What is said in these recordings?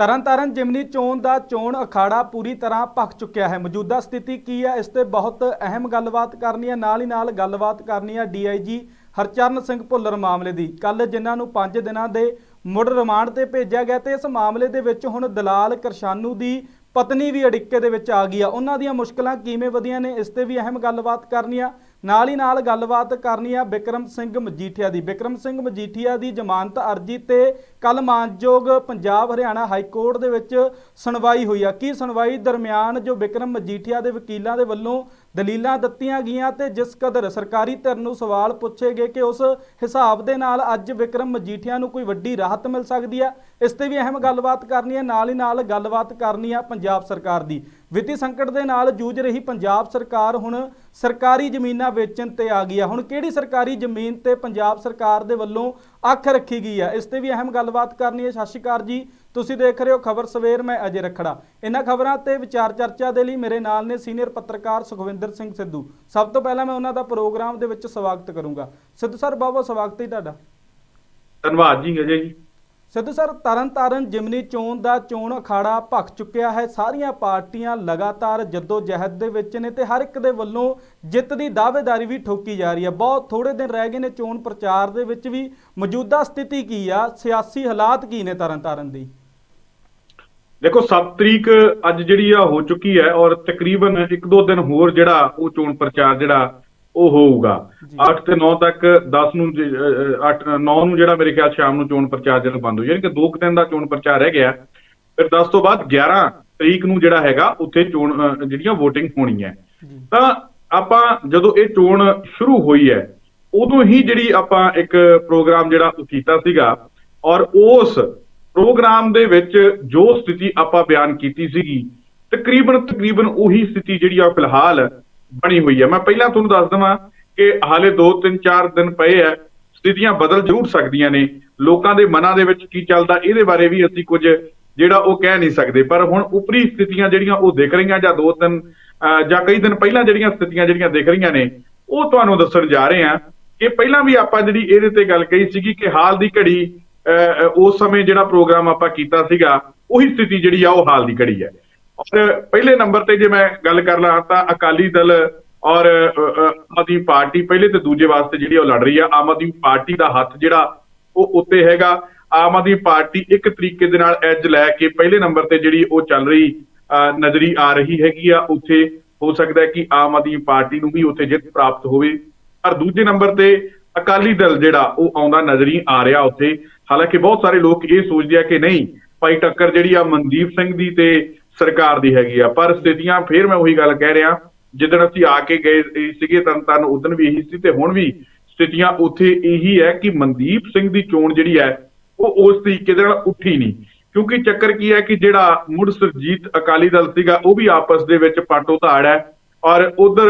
ਤਰਨਤਾਰਨ ਜਿਮਨੀ ਚੋਣ ਦਾ ਚੋਣ ਅਖਾੜਾ ਪੂਰੀ ਤਰ੍ਹਾਂ ਭਖ ਚੁੱਕਿਆ ਹੈ। ਮੌਜੂਦਾ ਸਥਿਤੀ ਕੀ ਹੈ? ਇਸ ਤੇ ਬਹੁਤ ਅਹਿਮ ਗੱਲਬਾਤ ਕਰਨੀ ਹੈ। ਨਾਲ ਹੀ ਨਾਲ ਗੱਲਬਾਤ ਕਰਨੀ ਹੈ ਡੀਆਈਜੀ ਹਰਚਰਨ ਸਿੰਘ ਭੁੱਲਰ ਮਾਮਲੇ ਦੀ। ਕੱਲ ਜਿਨ੍ਹਾਂ ਨੂੰ 5 ਦਿਨਾਂ ਦੇ ਮੁੜ ਰਿਮਾਂਡ ਤੇ ਭੇਜਿਆ ਗਿਆ ਤੇ ਇਸ ਮਾਮਲੇ ਦੇ ਵਿੱਚ ਹੁਣ ਦਲਾਲ ਕਰਸ਼ਾਨੂ ਦੀ ਪਤਨੀ ਵੀ ਅੜਿੱਕੇ ਦੇ ਵਿੱਚ ਆ ਗਈ ਆ। ਉਹਨਾਂ ਦੀਆਂ ਮੁਸ਼ਕਲਾਂ ਕਿਵੇਂ ਵਧੀਆਂ ਨੇ? ਇਸ ਤੇ ਵੀ ਅਹਿਮ ਗੱਲਬਾਤ ਕਰਨੀ ਆ। ਨਾਲ ਹੀ ਨਾਲ ਗੱਲਬਾਤ ਕਰਨੀ ਆ ਬਿਕਰਮ ਸਿੰਘ ਮਜੀਠੀਆ ਦੀ। ਬਿਕਰਮ ਸਿੰਘ ਮਜੀਠੀਆ ਦੀ ਜ਼ਮਾਨਤ ਅਰਜੀ ਤੇ ਕੱਲ ਮਾਨਯੋਗ ਪੰਜਾਬ ਹਰਿਆਣਾ ਹਾਈ ਕੋਰਟ ਦੇ ਵਿੱਚ ਸੁਣਵਾਈ ਹੋਈ ਆ। ਕੀ ਸੁਣਵਾਈ ਦਰਮਿਆਨ ਜੋ ਬਿਕਰਮ ਮਜੀਠੀਆ ਦੇ ਵਕੀਲਾਂ ਦੇ ਵੱਲੋਂ ਦਲੀਲਾਂ ਦਿੱਤੀਆਂ ਗਈਆਂ ਤੇ ਜਿਸ ਕਦਰ ਸਰਕਾਰੀ ਧਿਰ ਨੂੰ ਸਵਾਲ ਪੁੱਛੇ ਗਏ ਕਿ ਉਸ ਹਿਸਾਬ ਦੇ ਨਾਲ ਅੱਜ ਵਿਕਰਮ ਮਜੀਠੀਆ ਨੂੰ ਕੋਈ ਵੱਡੀ ਰਾਹਤ ਮਿਲ ਸਕਦੀ ਹੈ ਇਸ ਤੇ ਵੀ ਅਹਿਮ ਗੱਲਬਾਤ ਕਰਨੀ ਹੈ ਨਾਲ ਹੀ ਨਾਲ ਗੱਲਬਾਤ ਕਰਨੀ ਹੈ ਪੰਜਾਬ ਸਰਕਾਰ ਦੀ। ਵਿੱਤੀ ਸੰਕਟ ਦੇ ਨਾਲ ਜੂਝ ਰਹੀ ਪੰਜਾਬ ਸਰਕਾਰ ਹੁਣ ਸਰਕਾਰੀ ਜ਼ਮੀਨਾਂ ਵੇਚਣ ਤੇ ਆ ਗਈ ਹੈ ਹੁਣ ਕਿਹੜੀ ਸਰਕਾਰੀ ਜ਼ਮੀਨ ਤੇ ਪੰਜਾਬ ਸਰਕਾਰ ਦੇ ਵੱਲੋਂ ਅੱਖ ਰੱਖੀ ਗਈ ਹੈ ਇਸ ਤੇ ਵੀ ਅਹਿਮ ਗੱਲਬਾਤ ਕਰਨੀ ਹੈ ਸਤਿ ਸ਼੍ਰੀ ਅਕਾਲ ਜੀ। ਤੁਸੀਂ ਦੇਖ ਰਹੇ ਹੋ ਖਬਰ ਸਵੇਰ ਮੈਂ ਅਜੇ ਰਖੜਾ। ਇਹਨਾਂ ਖਬਰਾਂ ਤੇ ਵਿਚਾਰ ਚਰਚਾ ਦੇ ਲਈ ਮੇਰੇ ਨਾਲ ਨੇ ਸੀਨੀਅਰ ਪੱਤਰਕਾਰ ਸੁਖਵਿੰਦਰ ਸਿੰਘ ਸਿੱਧੂ। ਸਭ ਤੋਂ ਪਹਿਲਾਂ ਮੈਂ ਉਹਨਾਂ ਦਾ ਪ੍ਰੋਗਰਾਮ ਦੇ ਵਿੱਚ ਸਵਾਗਤ ਕਰੂੰਗਾ। ਸਿੱਧੂ ਸਰ ਬਹੁਤ ਬਹੁਤ ਸਵਾਗਤ ਹੈ ਤੁਹਾਡਾ। ਧੰਨਵਾਦ ਜੀ ਅਜੇ ਜੀ। ਸਿੱਧੂ ਸਰ ਤਰਨਤਾਰਨ ਜਿਮਨੀ ਚੋਣ ਦਾ ਚੋਣ ਅਖਾੜਾ ਭਖ ਚੁੱਕਿਆ ਹੈ। ਸਾਰੀਆਂ ਪਾਰਟੀਆਂ ਲਗਾਤਾਰ ਜੱਦੋ ਜਹਿਦ ਦੇ ਵਿੱਚ ਨੇ ਤੇ ਹਰ ਇੱਕ ਦੇ ਵੱਲੋਂ ਜਿੱਤ ਦੀ ਦਾਅਵੇਦਾਰੀ ਵੀ ਠੋਕੀ ਜਾ ਰਹੀ ਹੈ। ਬਹੁਤ ਥੋੜੇ ਦਿਨ ਰਹਿ ਗਏ ਨੇ ਚੋਣ ਪ੍ਰਚਾਰ ਦੇ ਵਿੱਚ ਵੀ। ਮੌਜੂਦਾ ਸਥਿਤੀ ਕੀ ਆ? ਸਿਆਸੀ ਹਾਲਾਤ ਕੀ ਨੇ ਤਰਨਤਾਰਨ ਦੀ? ਦੇਖੋ 7 ਤਰੀਕ ਅੱਜ ਜਿਹੜੀ ਆ ਹੋ ਚੁੱਕੀ ਹੈ ਔਰ ਤਕਰੀਬਨ 1-2 ਦਿਨ ਹੋਰ ਜਿਹੜਾ ਉਹ ਚੋਣ ਪ੍ਰਚਾਰ ਜਿਹੜਾ ਉਹ ਹੋਊਗਾ। ਜੀ। 8 ਤੇ 9 ਤੱਕ 10 ਨੂੰ 8 9 ਨੂੰ ਜਿਹੜਾ ਮੇਰੇ ਖਿਆਲ ਸ਼ਾਮ ਨੂੰ ਚੋਣ ਪ੍ਰਚਾਰ ਜਿਹੜਾ ਬੰਦ ਹੋ ਜਾਣੀ ਕਿ 2 ਦਿਨ ਦਾ ਚੋਣ ਪ੍ਰਚਾਰ ਰਹਿ ਗਿਆ। ਫਿਰ 10 ਤੋਂ ਬਾਅਦ 11 ਤਰੀਕ ਨੂੰ ਜਿਹੜਾ ਹੈਗਾ ਉੱਥੇ ਚੋਣ ਜਿਹੜੀਆਂ VOTING ਹੋਣੀ ਹੈ ਤਾਂ ਆਪਾਂ ਜਦੋਂ ਇਹ ਚੋਣ ਸ਼ੁਰੂ ਹੋਈ ਹੈ ਉਦੋਂ ਹੀ ਜਿਹੜੀ ਆਪਾਂ ਇੱਕ ਪ੍ਰੋਗਰਾਮ ਜਿਹੜਾ ਉਹ ਕੀਤਾ ਸੀਗਾ ਔਰ ਉਸ ਪ੍ਰੋਗਰਾਮ ਦੇ ਵਿੱਚ ਜੋ ਸਥਿਤੀ ਆਪਾਂ ਬਿਆਨ ਕੀਤੀ ਸੀਗੀ, ਤਕਰੀਬਨ ਤਕਰੀਬਨ ਉਹੀ ਸਥਿਤੀ ਜਿਹੜੀ ਆ ਫਿਲਹਾਲ ਬਣੀ ਹੋਈ ਹੈ ਮੈਂ ਪਹਿਲਾਂ ਤੁਹਾਨੂੰ ਦੱਸ ਦਵਾਂ ਕਿ ਹਾਲੇ 2 3 4 ਦਿਨ ਪਏ ਆ, ਸਥਿਤੀਆਂ ਬਦਲ ਜ਼ਰੂਰ ਸਕਦੀਆਂ ਨੇ। ਲੋਕਾਂ ਦੇ ਮਨਾਂ ਦੇ ਵਿੱਚ ਕੀ ਚੱਲਦਾ, ਇਹਦੇ ਬਾਰੇ ਵੀ ਅਸੀਂ ਕੁਝ ਜਿਹੜਾ ਉਹ ਕਹਿ ਨਹੀਂ ਸਕਦੇ। ਪਰ ਹੁਣ ਉਪਰੀ ਸਥਿਤੀਆਂ ਜਿਹੜੀਆਂ ਉਹ ਦਿਖ ਰਹੀਆਂ ਜਾਂ ਦੋ ਦਿਨ ਅਹ ਜਾਂ ਕਈ ਦਿਨ ਪਹਿਲਾਂ ਜਿਹੜੀਆਂ ਸਥਿਤੀਆਂ ਜਿਹੜੀਆਂ ਦਿਖ ਰਹੀਆਂ ਨੇ, ਉਹ ਤੁਹਾਨੂੰ ਦੱਸਣ ਜਾ ਰਹੇ ਹਾਂ ਕਿ ਪਹਿਲਾਂ ਵੀ ਆਪਾਂ ਜਿਹੜੀ ਇਹਦੇ ਤੇ ਗੱਲ ਕਹੀ ਸੀਗੀ ਕਿ ਹਾਲ ਦੀ ਘੜੀ ਉਸ ਸਮੇਂ ਜਿਹੜਾ ਪ੍ਰੋਗਰਾਮ ਆਪਾਂ ਕੀਤਾ ਸੀਗਾ ਉਹੀ ਸਥਿਤੀ ਜਿਹੜੀ ਆ ਉਹ ਹਾਲ ਦੀ ਘੜੀ ਹੈ। ਔਰ ਪਹਿਲੇ ਨੰਬਰ ਤੇ ਜੇ ਮੈਂ ਗੱਲ ਕਰ ਲਾਂ ਤਾਂ ਅਕਾਲੀ ਦਲ ਔਰ ਅਹ, ਆਮ ਆਦਮੀ ਪਾਰਟੀ ਪਹਿਲੇ ਤੇ ਦੂਜੇ ਵਾਸਤੇ ਜਿਹੜੀ ਉਹ ਲੜ ਰਹੀ ਆ। ਆਮ ਆਦਮੀ ਪਾਰਟੀ ਦਾ ਹੱਥ ਜਿਹੜਾ ਉਹ ਉੱਤੇ ਹੈਗਾ। ਆਮ ਆਦਮੀ ਪਾਰਟੀ ਇੱਕ ਤਰੀਕੇ ਦੇ ਨਾਲ ਐਜ ਲੈ ਕੇ ਪਹਿਲੇ ਨੰਬਰ ਤੇ ਜਿਹੜੀ ਉਹ ਚੱਲ ਰਹੀ ਅਹ, ਨਜ਼ਰੀ ਆ ਰਹੀ ਹੈਗੀ ਆ। ਉੱਥੇ ਹੋ ਸਕਦਾ ਹੈ ਕਿ ਆਮ ਆਦਮੀ ਪਾਰਟੀ ਨੂੰ ਵੀ ਉੱਥੇ ਜਿੱਤ ਪ੍ਰਾਪਤ ਹੋਵੇ। ਪਰ ਦੂਜੇ ਨੰਬਰ ਤੇ ਅਕਾਲੀ ਦਲ ਜਿਹੜਾ ਉਹ ਆਉਂਦਾ ਨਜ਼ਰੀ ਆ ਰਿਹਾ ਉੱਥੇ। ਹਾਲਾਂਕਿ ਬਹੁਤ ਸਾਰੇ ਲੋਕ ਇਹ ਸੋਚਦੇ ਆ ਕਿ ਨਹੀਂ, ਭਾਈ ਟੱਕਰ ਜਿਹੜੀ ਆ ਮਨਦੀਪ ਸਿੰਘ ਦੀ ਤੇ ਸਰਕਾਰ ਦੀ ਹੈਗੀ ਆ। ਪਰ ਸਥਿਤੀਆਂ, ਫੇਰ ਮੈਂ ਉਹੀ ਗੱਲ ਕਹਿ ਰਿਹਾ, ਜਿੱਦਣ ਅਸੀਂ ਆ ਕੇ ਗਏ ਸੀਗੇ ਤਰਨ ਤਾਰਨ ਉਦੋਂ ਵੀ ਇਹੀ ਸੀ ਤੇ ਹੁਣ ਵੀ ਸਥਿਤੀਆਂ ਉੱਥੇ ਇਹੀ ਹੈ ਕਿ ਮਨਦੀਪ ਸਿੰਘ ਦੀ ਚੋਣ ਜਿਹੜੀ ਹੈ, ਉਹ ਉਸ ਤਰੀਕੇ ਦੇ ਨਾਲ ਉੱਠੀ ਨਹੀਂ। ਕਿਉਂਕਿ ਚੱਕਰ ਕੀ ਹੈ ਕਿ ਜਿਹੜਾ ਮੁੜ ਸਰਜੀਤ ਅਕਾਲੀ ਦਲ ਸੀਗਾ, ਉਹ ਵੀ ਆਪਸ ਦੇ ਵਿੱਚ ਪਾਟੋ ਧਾੜ ਹੈ ਔਰ ਉਧਰ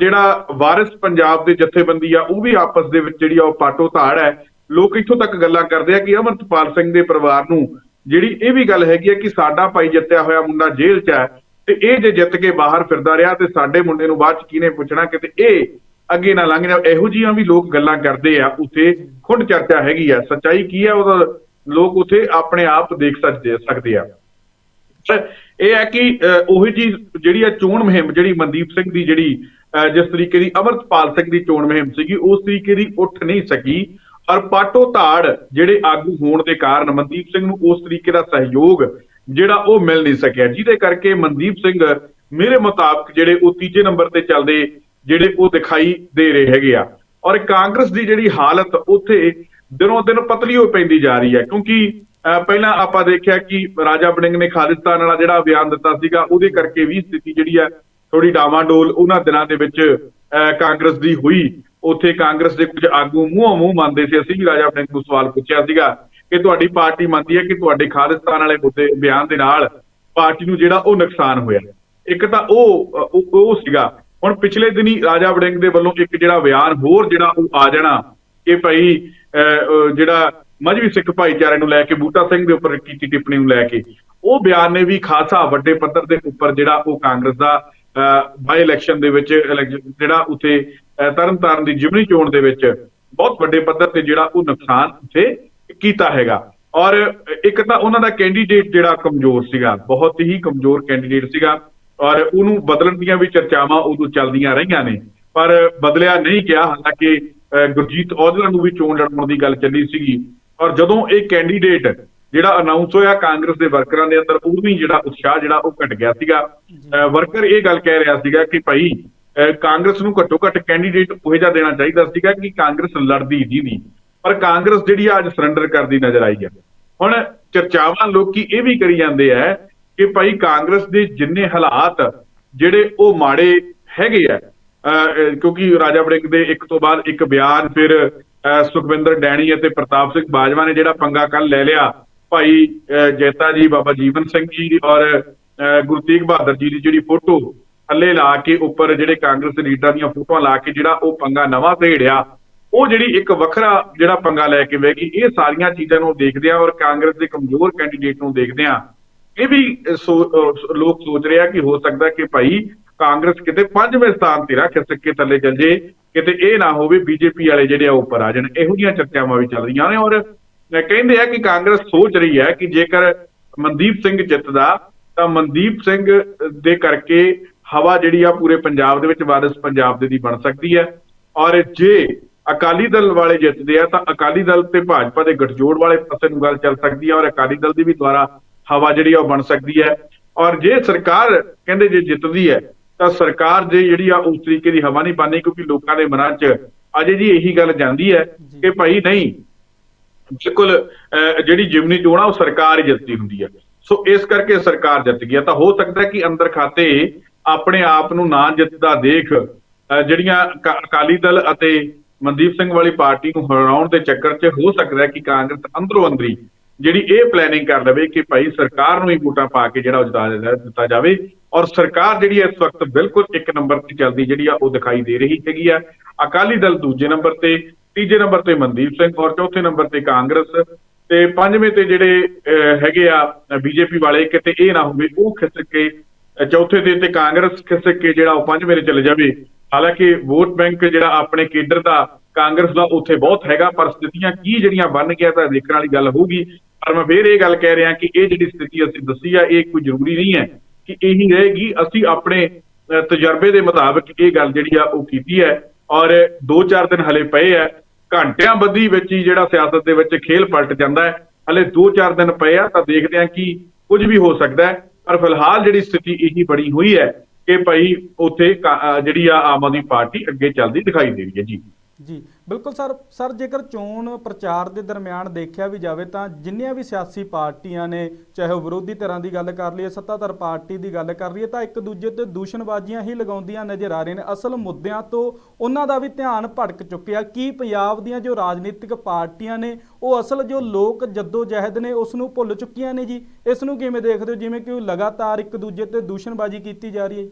ਜਿਹੜਾ ਵਾਰਿਸ ਪੰਜਾਬ ਦੇ ਜਥੇਬੰਦੀ ਆ, ਉਹ ਵੀ ਆਪਸ ਦੇ ਵਿੱਚ ਜਿਹੜੀ ਆ ਉਹ ਪਾਟੋ ਧਾੜ ਹੈ। ਲੋਕ ਇੱਥੋਂ ਤੱਕ ਗੱਲਾਂ ਕਰਦੇ ਆ ਕਿ ਅਮਰਤਪਾਲ ਸਿੰਘ ਦੇ ਪਰਿਵਾਰ ਨੂੰ ਜਿਹੜੀ ਇਹ ਵੀ ਗੱਲ ਹੈਗੀ ਹੈ ਕਿ ਸਾਡਾ ਭਾਈ ਜਿੱਤਿਆ ਹੋਇਆ ਮੁੰਡਾ ਜੇਲ੍ਹ 'ਚ ਹੈ ਤੇ ਇਹ ਜੇ ਜਿੱਤ ਕੇ ਬਾਹਰ ਫਿਰਦਾ ਰਿਹਾ ਤੇ ਸਾਡੇ ਮੁੰਡੇ ਨੂੰ ਬਾਅਦ 'ਚ ਕਿਹਨੇ ਪੁੱਛਣਾ ਕਿਤੇ ਇਹ ਅੱਗੇ ਨਾ ਲੰਘ ਜਾ ਇਹੋ ਜੀਆਂ ਵੀ ਲੋਕ ਗੱਲਾਂ ਕਰਦੇ ਆ ਉੱਥੇ ਖੁੱਡ ਚਰਚਾ ਹੈਗੀ ਆ। ਸੱਚਾਈ ਕੀ ਹੈ ਉਹਦਾ ਲੋਕ ਉੱਥੇ ਆਪਣੇ ਆਪ ਦੇਖ ਸਕਦੇ ਸਕਦੇ ਆ। ਇਹ ਹੈ ਕਿ ਅਹ, ਉਹੀ ਚੀਜ਼ ਜਿਹੜੀ ਆ ਚੋਣ ਮੁਹਿੰਮ ਜਿਹੜੀ ਮਨਦੀਪ ਸਿੰਘ ਦੀ ਜਿਹੜੀ ਅਹ, ਜਿਸ ਤਰੀਕੇ ਦੀ ਅਮਰਤਪਾਲ ਸਿੰਘ ਦੀ ਚੋਣ ਮੁਹਿੰਮ ਸੀਗੀ ਉਸ ਤਰੀਕੇ ਦੀ ਉੱਠ ਨਹੀਂ ਸਕੀ। ਔਰ ਪਾਟੋ ਧਾੜ ਜਿਹੜੇ ਆਗੂ ਹੋਣ ਦੇ ਕਾਰਨ ਮਨਦੀਪ ਸਿੰਘ ਨੂੰ ਉਸ ਤਰੀਕੇ ਦਾ ਸਹਿਯੋਗ ਜਿਹੜਾ ਉਹ ਮਿਲ ਨਹੀਂ ਸਕਿਆ। ਜਿਹਦੇ ਕਰਕੇ ਮਨਦੀਪ ਸਿੰਘ ਮੇਰੇ ਮੁਤਾਬਕ ਜਿਹੜੇ ਉਹ ਤੀਜੇ ਨੰਬਰ ਤੇ ਚੱਲਦੇ ਜਿਹੜੇ ਉਹ ਦਿਖਾਈ ਦੇ ਰਹੇ ਹੈਗੇ ਆ। ਔਰ ਕਾਂਗਰਸ ਦੀ ਜਿਹੜੀ ਹਾਲਤ ਉੱਥੇ ਦਿਨੋਂ ਦਿਨ ਪਤਲੀ ਹੋ ਪੈਂਦੀ ਜਾ ਰਹੀ ਹੈ। ਕਿਉਂਕਿ ਅਹ, ਪਹਿਲਾਂ ਆਪਾਂ ਦੇਖਿਆ ਕਿ ਰਾਜਾ ਵੜਿੰਗ ਨੇ ਖਾਲਿਸਤਾਨ ਵਾਲਾ ਜਿਹੜਾ ਬਿਆਨ ਦਿੱਤਾ ਸੀਗਾ ਉਹਦੇ ਕਰਕੇ ਵੀ ਸਥਿਤੀ ਜਿਹੜੀ ਹੈ ਥੋੜੀ ਡਾਵਾਂਡੋਲ ਉਹਨਾਂ ਦਿਨਾਂ ਦੇ ਵਿੱਚ ਅਹ, ਕਾਂਗਰਸ ਦੀ ਹੋਈ। ਉੱਥੇ ਕਾਂਗਰਸ ਦੇ ਕੁਝ ਆਗੂ ਮੂੰਹੋਂ ਮੂੰਹ ਮੰਨਦੇ ਸੀ ਅਸੀਂ ਵੀ ਰਾਜਾ ਵੜਿੰਗ ਨੂੰ ਸਵਾਲ ਪੁੱਛਿਆ ਸੀਗਾ ਕਿ ਤੁਹਾਡੀ ਪਾਰਟੀ ਮੰਨਦੀ ਹੈ ਕਿ ਤੁਹਾਡੇ ਖਾਲਿਸਤਾਨ ਵਾਲੇ ਮੁੱਦੇ ਬਿਆਨ ਦੇ ਨਾਲ ਪਾਰਟੀ ਨੂੰ ਜਿਹੜਾ ਉਹ ਨੁਕਸਾਨ ਹੋਇਆ? ਇੱਕ ਤਾਂ ਉਹ ਉਹ ਸੀਗਾ। ਹੁਣ ਪਿਛਲੇ ਦਿਨੀ ਰਾਜਾ ਵੜਿੰਗ ਦੇ ਵੱਲੋਂ ਇੱਕ ਜਿਹੜਾ ਬਿਆਨ ਹੋਰ ਜਿਹੜਾ ਉਹ ਆ ਜਾਣਾ ਕਿ ਭਾਈ ਅਹ, ਜਿਹੜਾ ਮਜਬੀ ਸਿੱਖ ਭਾਈਚਾਰੇ ਨੂੰ ਲੈ ਕੇ ਬੂਟਾ ਸਿੰਘ ਦੇ ਉੱਪਰ ਕੀਤੀ ਟਿੱਪਣੀ ਨੂੰ ਲੈ ਕੇ ਉਹ ਬਿਆਨ ਨੇ ਵੀ ਖਾਸਾ ਵੱਡੇ ਪੱਧਰ ਦੇ ਉੱਪਰ ਜਿਹੜਾ ਉਹ ਕਾਂਗਰਸ ਦਾ ਬਾਈ ਇਲੈਕਸ਼ਨ ਦੇ ਵਿੱਚ election ਜਿਹੜਾ ਉੱਥੇ ਅਹ, ਤਰਨਤਾਰਨ ਦੀ ਜਿਮਨੀ ਚੋਣ ਦੇ ਵਿੱਚ ਬਹੁਤ ਵੱਡੇ ਪੱਧਰ ਤੇ ਜਿਹੜਾ ਉਹ ਨੁਕਸਾਨ ਉੱਥੇ ਕੀਤਾ ਹੈਗਾ। ਔਰ ਇੱਕ ਤਾਂ ਉਹਨਾਂ ਦਾ ਕੈਂਡੀਡੇਟ ਜਿਹੜਾ ਕਮਜ਼ੋਰ ਸੀਗਾ ਬਹੁਤ ਹੀ ਕਮਜ਼ੋਰ ਕੈਂਡੀਡੇਟ ਸੀਗਾ। ਔਰ ਉਹਨੂੰ ਬਦਲਣ ਦੀਆਂ ਵੀ ਚਰਚਾਵਾਂ ਉਦੋਂ ਚੱਲਦੀਆਂ ਰਹੀਆਂ ਨੇ। ਪਰ ਬਦਲਿਆ ਨਹੀਂ ਗਿਆ ਹਾਲਾਂਕਿ ਅਹ, ਗੁਰਜੀਤ ਔਜਲਾ ਨੂੰ ਵੀ ਚੋਣ ਲੜਨ ਦੀ ਗੱਲ ਚੱਲੀ ਸੀਗੀ। ਔਰ ਜਦੋਂ ਇਹ ਕੈਂਡੀਡੇਟ ਜਿਹੜਾ ਅਨਾਉਂਸ ਹੋਇਆ ਕਾਂਗਰਸ ਦੇ ਵਰਕਰਾਂ ਦੇ ਅੰਦਰ ਉਹ ਵੀ ਜਿਹੜਾ ਉਤਸ਼ਾਹ ਜਿਹੜਾ ਉਹ ਘਟ ਗਿਆ ਸੀਗਾ। ਅਹ, ਵਰਕਰ ਇਹ ਗੱਲ ਕਹਿ ਰਿਹਾ ਸੀਗਾ ਕਿ ਭਾਈ ਅਹ, ਕਾਂਗਰਸ ਨੂੰ ਘੱਟੋ ਘੱਟ ਕੈਂਡੀਡੇਟ ਉਹ ਜਿਹਾ ਦੇਣਾ ਚਾਹੀਦਾ ਸੀਗਾ ਕਿ ਕਾਂਗਰਸ ਲੜਦੀ ਜਿਹਦੀ ਪਰ ਕਾਂਗਰਸ ਜਿਹੜੀ ਆ ਅੱਜ ਸਰੈਂਡਰ ਕਰਦੀ ਨਜ਼ਰ ਆਈ ਹੈ ਹੁਣ ਚਰਚਾਵਾਂ ਲੋਕੀ ਇਹ ਵੀ ਕਰੀ ਜਾਂਦੇ ਆ ਕਿ ਭਾਈ ਕਾਂਗਰਸ ਦੇ ਜਿੰਨੇ ਹਾਲਾਤ ਜਿਹੜੇ ਉਹ ਮਾੜੇ ਹੈਗੇ ਆ ਅਹ, ਕਿਉਂਕਿ ਰਾਜਾ ਬੜਿੰਗ ਦੇ ਇੱਕ ਤੋਂ ਬਾਅਦ ਇੱਕ ਬਿਆਨ ਫਿਰ ਅਹ, ਸੁਖਵਿੰਦਰ ਡੈਣੀ ਅਤੇ ਪ੍ਰਤਾਪ ਸਿੰਘ ਬਾਜਵਾ ਨੇ ਜਿਹੜਾ ਪੰਗਾ ਕੱਲ ਲੈ ਲਿਆ ਭਾਈ ਅਹ, ਜੈਤਾ ਜੀ ਬਾਬਾ ਜੀਵਨ ਸਿੰਘ ਜੀ ਔਰ ਅਹ, ਗੁਰੂ ਤੇਗ ਬਹਾਦਰ ਜੀ ਦੀ ਜਿਹੜੀ ਫੋਟੋ ਥੱਲੇ ਲਾ ਕੇ ਉੱਪਰ ਜਿਹੜੇ ਕਾਂਗਰਸ ਲੀਡਰਾਂ ਦੀਆਂ ਫੋਟੋਆਂ ਲਾ ਕੇ ਜਿਹੜਾ ਉਹ ਪੰਗਾ ਨਵਾਂ ਭੇੜਿਆ ਉਹ ਜਿਹੜੀ ਇੱਕ ਵੱਖਰਾ ਜਿਹੜਾ ਪੰਗਾ ਲੈ ਕੇ ਬਹਿ ਗਈ ਇਹ ਸਾਰੀਆਂ ਚੀਜ਼ਾਂ ਨੂੰ ਦੇਖਦੇ ਆ ਔਰ ਕਾਂਗਰਸ ਦੇ ਕਮਜ਼ੋਰ ਕੈਂਡੀਡੇਟ ਨੂੰ ਦੇਖਦੇ ਆ ਇਹ ਵੀ ਸੋ- ਲੋਕ ਸੋਚ ਰਹੇ ਆ ਕਿ ਹੋ ਸਕਦਾ ਕਿ ਭਾਈ ਕਾਂਗਰਸ ਕਿਤੇ ਪੰਜਵੇਂ ਸਥਾਨ ਤੇ ਰੱਖ ਸਕੇ ਥੱਲੇ ਚੱਲ ਜੇ ਕਿਤੇ ਇਹ ਨਾ ਹੋਵੇ ਬੀਜੇਪੀ ਵਾਲੇ ਜਿਹੜੇ ਆ ਉੱਪਰ ਆ ਜਾਣ ਇਹੋ ਜਿਹੀਆਂ ਚਰਚਾਵਾਂ ਵੀ ਚੱਲ ਰਹੀਆਂ ਨੇ ਔਰ ਕਹਿੰਦੇ ਆ ਕਿ ਕਾਂਗਰਸ ਸੋਚ ਰਹੀ ਹੈ ਕਿ ਜੇਕਰ ਮਨਦੀਪ ਸਿੰਘ ਜਿੱਤਦਾ ਤਾਂ ਮਨਦੀਪ ਸਿੰਘ ਦੇ ਕਰਕੇ ਹਵਾ ਜਿਹੜੀ ਆ ਪੂਰੇ ਪੰਜਾਬ ਦੇ ਵਿੱਚ ਵਾਰਿਸ ਪੰਜਾਬ ਦੇ ਦੀ ਬਣ ਸਕਦੀ ਹੈ। ਔਰ ਜੇ ਅਕਾਲੀ ਦਲ ਵਾਲੇ ਜਿੱਤਦੇ ਆ ਤਾਂ ਅਕਾਲੀ ਦਲ ਤੇ ਭਾਜਪਾ ਦੇ ਗੱਠਜੋੜ ਵਾਲੇ ਪਾਸੇ ਨੂੰ ਗੱਲ ਚੱਲ ਸਕਦੀ ਹੈ ਔਰ ਅਕਾਲੀ ਦਲ ਦੀ ਵੀ ਦੁਆਰਾ ਹਵਾ ਜਿਹੜੀ ਆ ਉਹ ਬਣ ਸਕਦੀ ਹੈ। ਔਰ ਜੇ ਸਰਕਾਰ ਕਹਿੰਦੇ ਜੇ ਜਿੱਤਦੀ ਹੈ ਤਾਂ ਸਰਕਾਰ ਜੇ ਜਿਹੜੀ ਆ ਉਸ ਤਰੀਕੇ ਦੀ ਹਵਾ ਨਹੀਂ ਬਣਨੀ ਕਿਉਂਕਿ ਲੋਕਾਂ ਦੇ ਮਨਾਂ 'ਚ ਅਜੇ ਜੀ ਇਹੀ ਗੱਲ ਜਾਂਦੀ ਹੈ ਕਿ ਭਾਈ ਨਹੀਂ ਬਿਲਕੁਲ ਅਹ, ਜਿਹੜੀ ਜਿਮਨੀ ਚੋਣ ਆ ਉਹ ਸਰਕਾਰ ਹੀ ਜਿੱਤਦੀ ਹੁੰਦੀ ਹੈ ਸੋ ਇਸ ਕਰਕੇ ਸਰਕਾਰ ਜਿੱਤ ਗਈ ਹੈ ਤਾਂ ਹੋ ਸਕਦਾ ਕਿ ਅੰਦਰ ਖਾਤੇ ਆਪਣੇ ਆਪ ਨੂੰ ਨਾ ਜਿੱਤਦਾ ਦੇਖ ਜਿਹੜੀਆਂ ਅਕਾਲੀ ਦਲ ਅਤੇ ਮਨਦੀਪ ਸਿੰਘ ਵਾਲੀ ਪਾਰਟੀ ਨੂੰ ਹਰਾਉਣ ਦੇ ਚੱਕਰ 'ਚ ਹੋ ਸਕਦਾ ਕਿ ਕਾਂਗਰਸ ਅੰਦਰੋਂ ਅੰਦਰੀ ਜਿਹੜੀ ਇਹ ਪਲੈਨਿੰਗ ਕਰ ਲਵੇ ਕਿ ਭਾਈ ਸਰਕਾਰ ਨੂੰ ਹੀ ਵੋਟਾਂ ਪਾ ਕੇ ਜਿਹੜਾ ਉਹ ਜਿਤਾ ਦਿੱਤਾ- ਜਾਵੇ ਔਰ ਸਰਕਾਰ ਜਿਹੜੀ ਹੈ ਇਸ ਵਕਤ ਬਿਲਕੁਲ ਇੱਕ ਨੰਬਰ ਤੇ ਚੱਲਦੀ ਜਿਹੜੀ ਆ ਉਹ ਦਿਖਾਈ ਦੇ ਰਹੀ ਹੈਗੀ ਆ। ਅਕਾਲੀ ਦਲ ਦੂਜੇ ਨੰਬਰ ਤੇ ਤੀਜੇ ਨੰਬਰ ਤੇ ਮਨਦੀਪ ਸਿੰਘ ਔਰ ਚੌਥੇ ਨੰਬਰ ਤੇ ਕਾਂਗਰਸ ਤੇ ਪੰਜਵੇਂ ਤੇ ਜਿਹੜੇ ਅਹ, ਹੈਗੇ ਆ ਬੀਜੇਪੀ ਵਾਲੇ ਕਿਤੇ ਇਹ ਨਾ ਹੋਵੇ ਉਹ ਖਿਸਕ ਕੇ ਚੌਥੇ ਤੇ ਤੇ ਕਾਂਗਰਸ ਖਿਸਕ ਕੇ ਜਿਹੜਾ ਉਹ ਪੰਜਵੇਂ ਤੇ ਚਲੇ ਜਾਵੇ। ਹਾਲਾਂਕਿ ਵੋਟ ਬੈਂਕ ਜਿਹੜਾ ਆਪਣੇ ਕੇਂਦਰ ਦਾ ਕਾਂਗਰਸ ਦਾ ਉੱਥੇ ਬਹੁਤ ਹੈਗਾ ਪਰ ਸਥਿਤੀਆਂ ਕੀ ਜਿਹੜੀਆਂ ਬਣ ਗਿਆ ਤਾਂ ਦੇਖਣ ਵਾਲੀ ਗੱਲ ਹੋਊਗੀ। ਪਰ ਮੈਂ ਫੇਰ ਇਹ ਗੱਲ ਕਹਿ ਰਿਹਾ ਕਿ ਇਹ ਜਿਹੜੀ ਸਥਿਤੀ ਅਸੀਂ ਦੱਸੀ ਆ ਇਹ ਕੋਈ ਜ਼ਰੂਰੀ ਨਹੀਂ ਹੈ ਕਿ ਇਹੀ ਰਹੇਗੀ। ਅਸੀਂ ਆਪਣੇ ਤਜਰਬੇ ਦੇ ਮੁਤਾਬਕ ਇਹ ਗੱਲ ਜਿਹੜੀ ਆ ਉਹ ਕੀਤੀ ਹੈ ਔਰ 2-4 ਦਿਨ ਹਲੇ ਪਏ ਆ। ਘੰਟਿਆਂ ਬੱਧੀ ਵਿੱਚ ਹੀ ਜਿਹੜਾ ਸਿਆਸਤ ਦੇ ਵਿੱਚ ਖੇਲ ਪਲਟ ਜਾਂਦਾ ਹੈ। ਹਲੇ 2-4 ਦਿਨ ਪਏ ਆ, ਤਾਂ ਦੇਖਦੇ ਆ ਕਿ ਕੁਝ ਵੀ ਹੋ ਸਕਦਾ ਹੈ। ਪਰ ਫਿਲਹਾਲ ਜਿਹੜੀ ਸਥਿਤੀ ਇਹੀ ਬਣੀ ਹੋਈ ਹੈ ਕਿ ਭਾਈ ਉੱਥੇ ਜਿਹੜੀ ਆ ਆਮ ਆਦਮੀ ਪਾਰਟੀ ਅੱਗੇ ਚੱਲਦੀ ਦਿਖਾਈ ਦੇ ਰਹੀ ਹੈ ਜੀ। ਜੀ, ਬਿਲਕੁਲ ਸਰ। ਸਰ, ਜੇਕਰ ਚੋਣ ਪ੍ਰਚਾਰ ਦੇ ਦਰਮਿਆਨ ਦੇਖਿਆ ਵੀ ਜਾਵੇ ਤਾਂ ਜਿੰਨੀਆਂ ਵੀ ਸਿਆਸੀ ਪਾਰਟੀਆਂ ਨੇ, ਚਾਹੇ ਉਹ ਵਿਰੋਧੀ ਧਿਰਾਂ ਦੀ ਗੱਲ ਕਰ ਲਈਏ, ਸੱਤਾਧਾਰ ਪਾਰਟੀ ਦੀ ਗੱਲ ਕਰ ਲਈਏ, ਤਾਂ ਇੱਕ ਦੂਜੇ ਤੇ ਦੂਸ਼ਣਬਾਜ਼ੀਆਂ ਹੀ ਲਗਾਉਂਦੀਆਂ ਨਜ਼ਰ ਆ ਰਹੀਆਂ ਨੇ। ਅਸਲ ਮੁੱਦਿਆਂ ਤੋਂ ਉਹਨਾਂ ਦਾ ਵੀ ਧਿਆਨ ਭਟਕ ਚੁੱਕਿਆ ਕੀ ਪੰਜਾਬ ਦੀਆਂ ਜੋ ਰਾਜਨੀਤਿਕ ਪਾਰਟੀਆਂ ਨੇ, ਉਹ ਅਸਲ ਜੋ ਲੋਕ ਜੱਦੋ ਜਹਿਦ ਨੇ ਉਸ ਨੂੰ ਭੁੱਲ ਚੁੱਕੀਆਂ ਨੇ ਜੀ। ਇਸ ਨੂੰ ਕਿਵੇਂ ਦੇਖਦੇ ਹੋ? ਜਿਵੇਂ ਕਿ ਉਹ ਲਗਾਤਾਰ ਇੱਕ ਦੂਜੇ ਤੇ ਦੂਸ਼ਣਬਾਜ਼ੀ ਕੀਤੀ ਜਾ ਰਹੀ ਹੈ।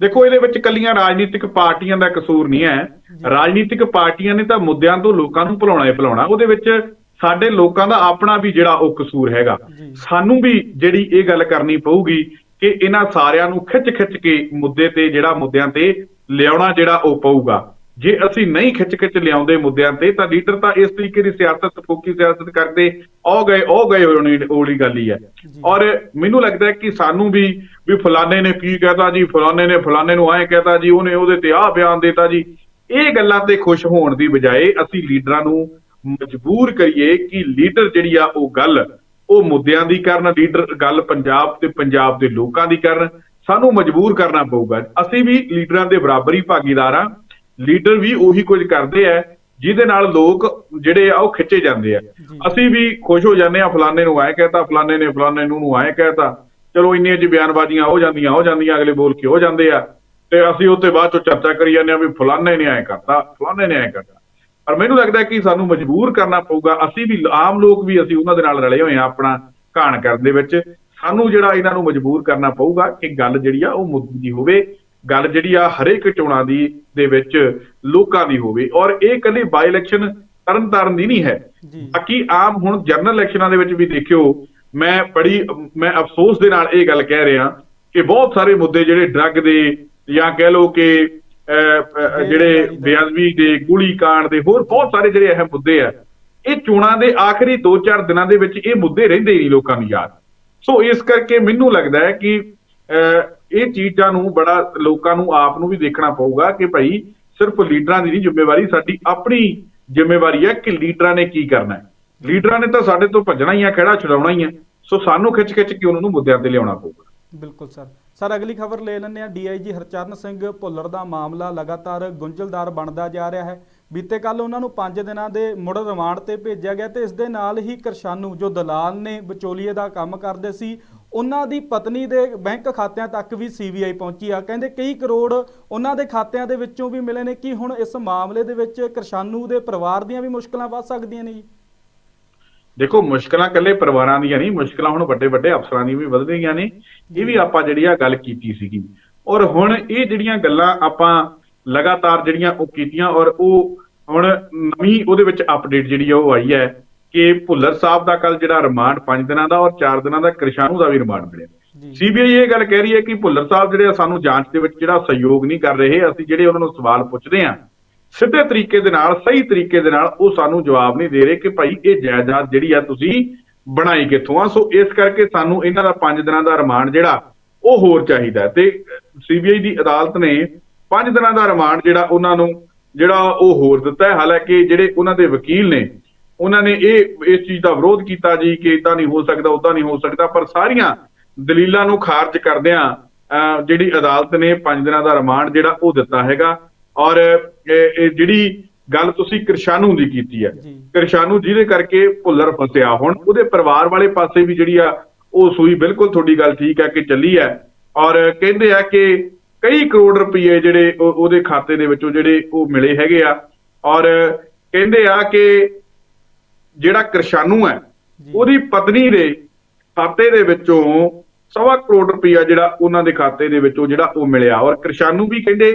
ਦੇਖੋ ਇਹਦੇ ਵਿੱਚ ਕੱਲੀਆਂ ਰਾਜਨੀਤਿਕ ਪਾਰਟੀਆਂ ਦਾ ਕਸੂਰ ਨਹੀਂ ਹੈ। ਰਾਜਨੀਤਿਕ ਪਾਰਟੀਆਂ ਨੇ ਤਾਂ ਮੁੱਦਿਆਂ ਤੋਂ ਲੋਕਾਂ ਨੂੰ ਭੁਲਾਉਣਾ ਹੀ ਭੁਲਾਉਣਾ। ਉਹਦੇ ਵਿੱਚ ਸਾਡੇ ਲੋਕਾਂ ਦਾ ਆਪਣਾ ਵੀ ਜਿਹੜਾ ਉਹ ਕਸੂਰ ਹੈਗਾ। ਸਾਨੂੰ ਵੀ ਜਿਹੜੀ ਇਹ ਗੱਲ ਕਰਨੀ ਪਊਗੀ ਕਿ ਇਹਨਾਂ ਸਾਰਿਆਂ ਨੂੰ ਖਿੱਚ-ਖਿੱਚ ਕੇ ਮੁੱਦੇ ਤੇ ਜਿਹੜਾ ਮੁੱਦਿਆਂ ਤੇ ਲਿਆਉਣਾ ਜਿਹੜਾ ਉਹ ਪਊਗਾ। ਜੇ ਅਸੀਂ ਨਹੀਂ ਖਿੱਚ-ਖਿੱਚ ਲਿਆਉਂਦੇ ਮੁੱਦਿਆਂ ਤੇ ਤਾਂ ਲੀਡਰ ਤਾਂ ਇਸ ਤਰੀਕੇ ਦੀ ਸਿਆਸਤ ਫੋਕੀ ਸਿਆਸਤ ਕਰਦੇ ਉਹ ਗਏ ਉਹ ਗਏ ਹੋਣੀ ਉਹਲੀ ਗੱਲ ਹੀ ਹੈ। ਔਰ ਮੈਨੂੰ ਲੱਗਦਾ ਕਿ ਸਾਨੂੰ ਵੀ ਵੀ ਫਲਾਣੇ ਨੇ ਕੀ ਕਹਤਾ ਜੀ ਫਲਾਣੇ ਨੇ ਫਲਾਣੇ ਨੂੰ ਐਂ ਕਹਤਾ ਜੀ ਉਹਨੇ ਉਹਦੇ ਤੇ ਆਹ ਬਿਆਨ ਦਿੱਤਾ ਜੀ। ਇਹ ਗੱਲਾਂ ਤੇ ਖੁਸ਼ ਹੋਣ ਦੀ ਬਜਾਏ ਅਸੀਂ ਲੀਡਰਾਂ ਨੂੰ ਮਜਬੂਰ ਕਰੀਏ ਕਿ ਲੀਡਰ ਜਿਹੜੀ ਆ ਉਹ ਗੱਲ ਉਹ ਮੁੱਦਿਆਂ ਦੀ ਕਰਨ ਲੀਡਰ ਗੱਲ ਪੰਜਾਬ ਤੇ ਪੰਜਾਬ ਦੇ ਲੋਕਾਂ ਦੀ ਕਰਨ ਸਾਨੂੰ ਮਜਬੂਰ ਕਰਨਾ ਪਊਗਾ। ਅਸੀਂ ਵੀ ਲੀਡਰਾਂ ਦੇ ਬਰਾਬਰੀ ਭਾਗੀਦਾਰ ਆ ਲੀਡਰ ਵੀ ਉਹੀ ਕੁਝ ਕਰਦੇ ਆ ਜਿਹਦੇ ਨਾਲ ਲੋਕ ਜਿਹੜੇ ਆ ਉਹ ਖਿੱਚੇ ਜਾਂਦੇ ਆ। ਜੀ। ਅਸੀਂ ਵੀ ਖੁਸ਼ ਹੋ ਜਾਂਦੇ ਆ ਫਲਾਣੇ ਨੂੰ ਐ ਕਹਤਾ ਫਲਾਣੇ ਨੇ ਫਲਾਣੇ ਨੂੰ ਨੂੰ ਐ ਕਹਤਾ ਚਲੋ ਇੰਨੀਆਂ ਚ ਬਿਆਨਬਾਜ਼ੀਆਂ ਹੋ ਜਾਂਦੀਆਂ ਹੋ ਜਾਂਦੀਆਂ ਅਗਲੇ ਬੋਲ ਕੇ ਹੋ ਜਾਂਦੇ ਆ। ਤੇ ਅਸੀਂ ਉੱਤੇ ਬਾਅਦ ਚੋਂ ਚਰਚਾ ਕਰੀ ਜਾਂਦੇ ਆ ਵੀ ਫਲਾਣੇ ਨੇ ਐ ਕਰਤਾ ਫਲਾਣੇ ਨੇ ਐ ਕਰਤਾ। ਪਰ ਮੈਨੂੰ ਲੱਗਦਾ ਕਿ ਸਾਨੂੰ ਮਜਬੂਰ ਕਰਨਾ ਪਊਗਾ ਅਸੀਂ ਵੀ ਆਮ ਲੋਕ ਵੀ ਅਸੀਂ ਉਹਨਾਂ ਦੇ ਨਾਲ ਰਲੇ ਹੋਏ ਆ ਆਪਣਾ ਕਹਾਣ ਕਰਨ ਦੇ ਵਿੱਚ। ਸਾਨੂੰ ਜਿਹੜਾ ਇਹਨਾਂ ਨੂੰ ਮਜਬੂਰ ਕਰਨਾ ਪਊਗਾ ਕਿ ਗੱਲ ਜਿਹੜੀ ਆ ਉਹ ਮੁੱਦੀ ਦੀ ਹੋਵੇ ਗੱਲ ਜਿਹੜੀ ਆ ਹਰੇਕ ਚੋਣਾਂ ਦੀ ਦੇ ਵਿੱਚ ਲੋਕਾਂ ਦੀ ਹੋਵੇ। ਔਰ ਇਹ ਕੱਲੀ ਬਾਈ ਇਲੈਕਸ਼ਨ ਤਰਨ ਤਾਰਨ ਦੀ ਨਹੀਂ ਹੈ। ਬਾਕੀ ਆਮ ਹੁਣ ਜਨਰਲ ਇਲੈਕਸ਼ਨਾਂ ਦੇ ਵਿੱਚ ਵੀ ਦੇਖਿਓ ਮੈਂ ਬੜੀ ਮੈਂ ਅਫਸੋਸ ਦੇ ਨਾਲ ਇਹ ਗੱਲ ਕਹਿ ਰਿਹਾ ਕਿ ਬਹੁਤ ਸਾਰੇ ਮੁੱਦੇ ਜਿਹੜੇ ਡਰੱਗ ਦੇ ਜਾਂ ਕਹਿ ਲਓ ਕਿ ਜਿਹੜੇ ਬੇਅਦਬੀ ਦੇ ਗੋਲੀ ਕਾਂਡ ਦੇ ਹੋਰ ਬਹੁਤ ਸਾਰੇ ਜਿਹੜੇ ਅਹਿਮ ਮੁੱਦੇ ਆ ਇਹ ਚੋਣਾਂ ਦੇ ਆਖਰੀ 2-4 ਦਿਨਾਂ ਦੇ ਵਿੱਚ ਇਹ ਮੁੱਦੇ ਰਹਿੰਦੇ ਹੀ ਨਹੀਂ ਲੋਕਾਂ ਨੂੰ ਯਾਦ। ਸੋ ਇਸ ਕਰਕੇ ਮੈਨੂੰ ਲੱਗਦਾ ਹੈ ਕਿ ਇਹ ਚੀਜ਼ਾਂ ਨੂੰ ਬੜਾ ਲੋਕਾਂ ਨੂੰ ਆਪ ਨੂੰ ਵੀ ਦੇਖਣਾ ਪਊਗਾ ਕਿ ਭਾਈ ਸਿਰਫ ਲੀਡਰਾਂ ਦੀ ਨਹੀਂ, ਜ਼ਿੰਮੇਵਾਰੀ ਸਾਡੀ ਆਪਣੀ ਜ਼ਿੰਮੇਵਾਰੀ ਹੈ ਕਿ ਲੀਡਰਾਂ ਨੇ ਕੀ ਕਰਨਾ ਹੈ। ਲੀਡਰਾਂ ਨੇ ਤਾਂ ਸਾਡੇ ਤੋਂ ਭੱਜਣਾ ਹੀ ਆ ਖੜਾ ਛੁਡਾਉਣਾ ਹੀ ਆ। ਸੋ ਸਾਨੂੰ ਖਿੱਚ-ਖਿੱਚ ਕੇ ਉਹਨਾਂ ਨੂੰ ਮੁੱਦਿਆਂ ਤੇ ਲਿਆਉਣਾ ਪਊਗਾ। ਬਿਲਕੁਲ ਸਰ। ਸਰ, ਅਗਲੀ ਖਬਰ ਲੈ ਲੈਂਦੇ ਆ ਡੀਆਈਜੀ ਹਰਚਰਨ ਸਿੰਘ ਭੁੱਲਰ ਦਾ ਮਾਮਲਾ ਲਗਾਤਾਰ ਗੁੰਝਲਦਾਰ ਬਣਦਾ ਜਾ ਰਿਹਾ ਹੈ। ਬੀਤੇ ਕੱਲ ਉਹਨਾਂ ਨੂੰ 5 ਦਿਨਾਂ ਦੇ ਮੁੜ ਰਿਮਾਂਡ ਤੇ ਭੇਜਿਆ ਗਿਆ ਤੇ ਇਸ ਦੇ ਨਾਲ ਹੀ ਕਰਸਾਨੂ, ਜੋ ਦਲਾਲ ਨੇ ਵਿਚੋਲੀਏ ਦਾ ਕੰਮ ਕਰਦੇ ਸੀ ਉਹਨਾਂ ਦੀ ਪਤਨੀ ਦੇ ਬੈਂਕ ਖਾਤਿਆਂ ਤੱਕ ਵੀ ਸੀਬੀਆਈ ਪਹੁੰਚੀ ਆ। ਕਹਿੰਦੇ ਕਈ ਕਰੋੜ ਉਹਨਾਂ ਦੇ ਖਾਤਿਆਂ ਦੇ ਵਿੱਚੋਂ ਵੀ ਮਿਲੇ ਨੇ ਕੀ ਹੁਣ ਇਸ ਮਾਮਲੇ ਦੇ ਵਿੱਚ ਕਿਰਸ਼ਾਨੂ ਦੇ ਪਰਿਵਾਰ ਦੀਆਂ ਵੀ ਮੁਸ਼ਕਲਾਂ ਵੱਧ ਸਕਦੀਆਂ ਨੇ ਜੀ। ਦੇਖੋ, ਮੁਸ਼ਕਲਾਂ ਇਕੱਲੇ ਪਰਿਵਾਰਾਂ ਦੀਆਂ ਨਹੀਂ, ਮੁਸ਼ਕਲਾਂ ਹੁਣ ਵੱਡੇ ਵੱਡੇ ਅਫਸਰਾਂ ਦੀਆਂ ਵੀ ਵੱਧ ਗਈਆਂ ਨੇ। ਇਹ ਵੀ ਆਪਾਂ ਜਿਹੜੀ ਆ ਗੱਲ ਕੀਤੀ ਸੀਗੀ। ਔਰ ਹੁਣ ਇਹ ਜਿਹੜੀਆਂ ਗੱਲਾਂ ਆਪਾਂ ਲਗਾਤਾਰ ਜਿਹੜੀਆਂ ਉਹ ਕੀਤੀਆਂ ਔਰ ਉਹ ਹੁਣ ਨਵੀਂ ਉਹਦੇ ਵਿੱਚ ਅਪਡੇਟ ਜਿਹੜੀ ਆ ਉਹ ਆਈ ਹੈ। ਕਿ ਭੁੱਲਰ ਸਾਹਿਬ ਦਾ ਕੱਲ ਜਿਹੜਾ ਰਿਮਾਂਡ 5 ਦਿਨਾਂ ਦਾ ਔਰ 4 ਦਿਨਾਂ ਦਾ ਕ੍ਰਿਸ਼ਾਨੂ ਦਾ ਵੀ ਰਿਮਾਂਡ ਮਿਲਿਆ। ਸੀਬੀਆਈ ਇਹ ਗੱਲ ਕਹਿ ਰਹੀ ਹੈ ਕਿ ਭੁੱਲਰ ਸਾਹਿਬ ਜਿਹੜੇ ਆ ਸਾਨੂੰ ਜਾਂਚ ਦੇ ਵਿੱਚ ਜਿਹੜਾ ਸਹਿਯੋਗ ਨਹੀਂ ਕਰ ਰਹੇ ਅਸੀਂ ਜਿਹੜੇ ਉਹਨਾਂ ਨੂੰ ਸਵਾਲ ਪੁੱਛਦੇ ਆ ਸਿੱਧੇ ਤਰੀਕੇ ਦੇ ਨਾਲ ਸਹੀ ਤਰੀਕੇ ਦੇ ਨਾਲ ਉਹ ਸਾਨੂੰ ਜਵਾਬ ਨਹੀਂ ਦੇ ਰਹੇ ਕਿ ਭਾਈ ਇਹ ਜਾਇਦਾਦ ਜਿਹੜੀ ਆ ਤੁਸੀਂ ਬਣਾਈ ਕਿੱਥੋਂ ਆ। ਸੋ ਇਸ ਕਰਕੇ ਸਾਨੂੰ ਇਹਨਾਂ ਦਾ 5 ਦਿਨਾਂ ਦਾ ਰਿਮਾਂਡ ਜਿਹੜਾ ਉਹ ਹੋਰ ਚਾਹੀਦਾ ਤੇ ਸੀਬੀਆਈ ਦੀ ਅਦਾਲਤ ਨੇ 5 ਦਿਨਾਂ ਦਾ ਰਿਮਾਂਡ ਜਿਹੜਾ ਉਹਨਾਂ ਨੂੰ ਜਿਹੜਾ ਉਹ ਹੋਰ ਦਿੱਤਾ ਹੈ। ਹਾਲਾਂਕਿ ਜਿਹੜੇ ਉਹਨਾਂ ਦੇ ਵਕੀਲ ਨੇ ਉਹਨਾਂ ਨੇ ਇਹ ਇਸ ਚੀਜ਼ ਦਾ ਵਿਰੋਧ ਕੀਤਾ ਜੀ ਕਿ ਇਦਾਂ ਨਹੀਂ ਹੋ ਸਕਦਾ ਉਦਾਂ ਨਹੀਂ ਹੋ ਸਕਦਾ ਪਰ ਸਾਰੀਆਂ ਦਲੀਲਾਂ ਨੂੰ ਖਾਰਜ ਕਰਦਿਆਂ ਜਿਹੜੀ ਅਦਾਲਤ ਨੇ 5 ਦਿਨਾਂ ਦਾ ਰਿਮਾਂਡ ਜਿਹੜਾ ਉਹ ਦਿੱਤਾ ਹੈਗਾ। ਔਰ ਇਹ ਜਿਹੜੀ ਗੱਲ ਤੁਸੀਂ ਕਿਰਸ਼ਾਨੂ ਦੀ ਕੀਤੀ ਹੈ। ਕਿਰਸ਼ਾਨੂ ਜਿਹਦੇ ਕਰਕੇ ਭੁੱਲਰ ਫਸਿਆ ਹੁਣ ਉਹਦੇ ਪਰਿਵਾਰ ਵਾਲੇ ਪਾਸੇ ਵੀ ਜਿਹੜੀ ਆ ਉਹ ਸੂਈ ਬਿਲਕੁਲ ਤੁਹਾਡੀ ਗੱਲ ਠੀਕ ਹੈ ਕਿ ਚੱਲੀ ਹੈ। ਔਰ ਕਹਿੰਦੇ ਆ ਕਿ ਕਈ ਕਰੋੜ ਰੁਪਏ ਜਿਹੜੇ ਉਹ- ਉਹਦੇ ਖਾਤੇ ਦੇ ਵਿੱਚੋਂ ਜਿਹੜੇ ਉਹ ਮਿਲੇ ਹੈਗੇ ਆ। ਔਰ ਕਹਿੰਦੇ ਆ ਕਿ ਜਿਹੜਾ ਕਿਰਸ਼ਾਨੂ ਹੈ ਉਹਦੀ ਪਤਨੀ ਦੇ ਖਾਤੇ ਦੇ ਵਿੱਚੋਂ ਸਵਾ ਕਰੋੜ ਰੁਪਇਆ ਜਿਹੜਾ ਉਹਨਾਂ ਦੇ ਖਾਤੇ ਦੇ ਵਿੱਚੋਂ ਜਿਹੜਾ ਉਹ ਮਿਲਿਆ। ਔਰ ਕਿਰਸ਼ਾਨੂ ਵੀ ਕਹਿੰਦੇ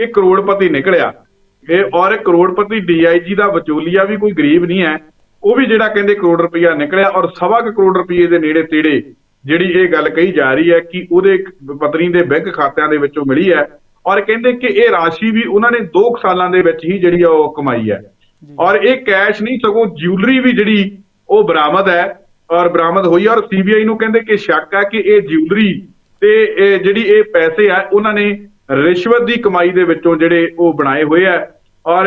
ਇਹ ਕਰੋੜਪਤੀ ਨਿਕਲਿਆ। ਇਹ ਔਰ ਕਰੋੜਪਤੀ ਡੀਆਈਜੀ ਦਾ ਵਿਚੋਲੀਆ ਵੀ ਕੋਈ ਗਰੀਬ ਨਹੀਂ ਹੈ। ਉਹ ਵੀ ਜਿਹੜਾ ਕਹਿੰਦੇ ਕਰੋੜ ਰੁਪਇਆ ਨਿਕਲਿਆ ਔਰ ਸਵਾ ਕੁ ਕਰੋੜ ਰੁਪਏ ਦੇ ਨੇੜੇ ਤੇੜੇ ਜਿਹੜੀ ਇਹ ਗੱਲ ਕਹੀ ਜਾ ਰਹੀ ਹੈ ਕਿ ਉਹਦੇ ਪਤਨੀ ਦੇ ਬੈਂਕ ਖਾਤਿਆਂ ਦੇ ਵਿੱਚੋਂ ਮਿਲੀ ਹੈ। ਔਰ ਕਹਿੰਦੇ ਕਿ ਇਹ ਰਾਸ਼ੀ ਵੀ ਉਹਨਾਂ ਨੇ 2 ਸਾਲਾਂ ਦੇ ਵਿੱਚ ਹੀ ਜਿਹੜੀ ਆ ਉਹ ਕਮਾਈ ਹੈ। ਔਰ ਇਹ ਕੈਸ਼ ਨਹੀਂ, ਸਗੋਂ ਜਿਊਲਰੀ ਵੀ ਜਿਹੜੀ ਉਹ ਬਰਾਮਦ ਹੈ ਔਰ ਬਰਾਮਦ ਹੋਈ ਔਰ ਸੀਬੀਆਈ ਨੂੰ ਕਹਿੰਦੇ ਕਿ ਸ਼ੱਕ ਹੈ ਕਿ ਇਹ ਜਿਊਲਰੀ ਤੇ ਜਿਹੜੀ ਇਹ ਪੈਸੇ ਆ, ਉਹਨਾਂ ਨੇ ਰਿਸ਼ਵਤ ਦੀ ਕਮਾਈ ਦੇ ਵਿੱਚੋਂ ਜਿਹੜੇ ਉਹ ਬਣਾਏ ਹੋਏ ਆ। ਔਰ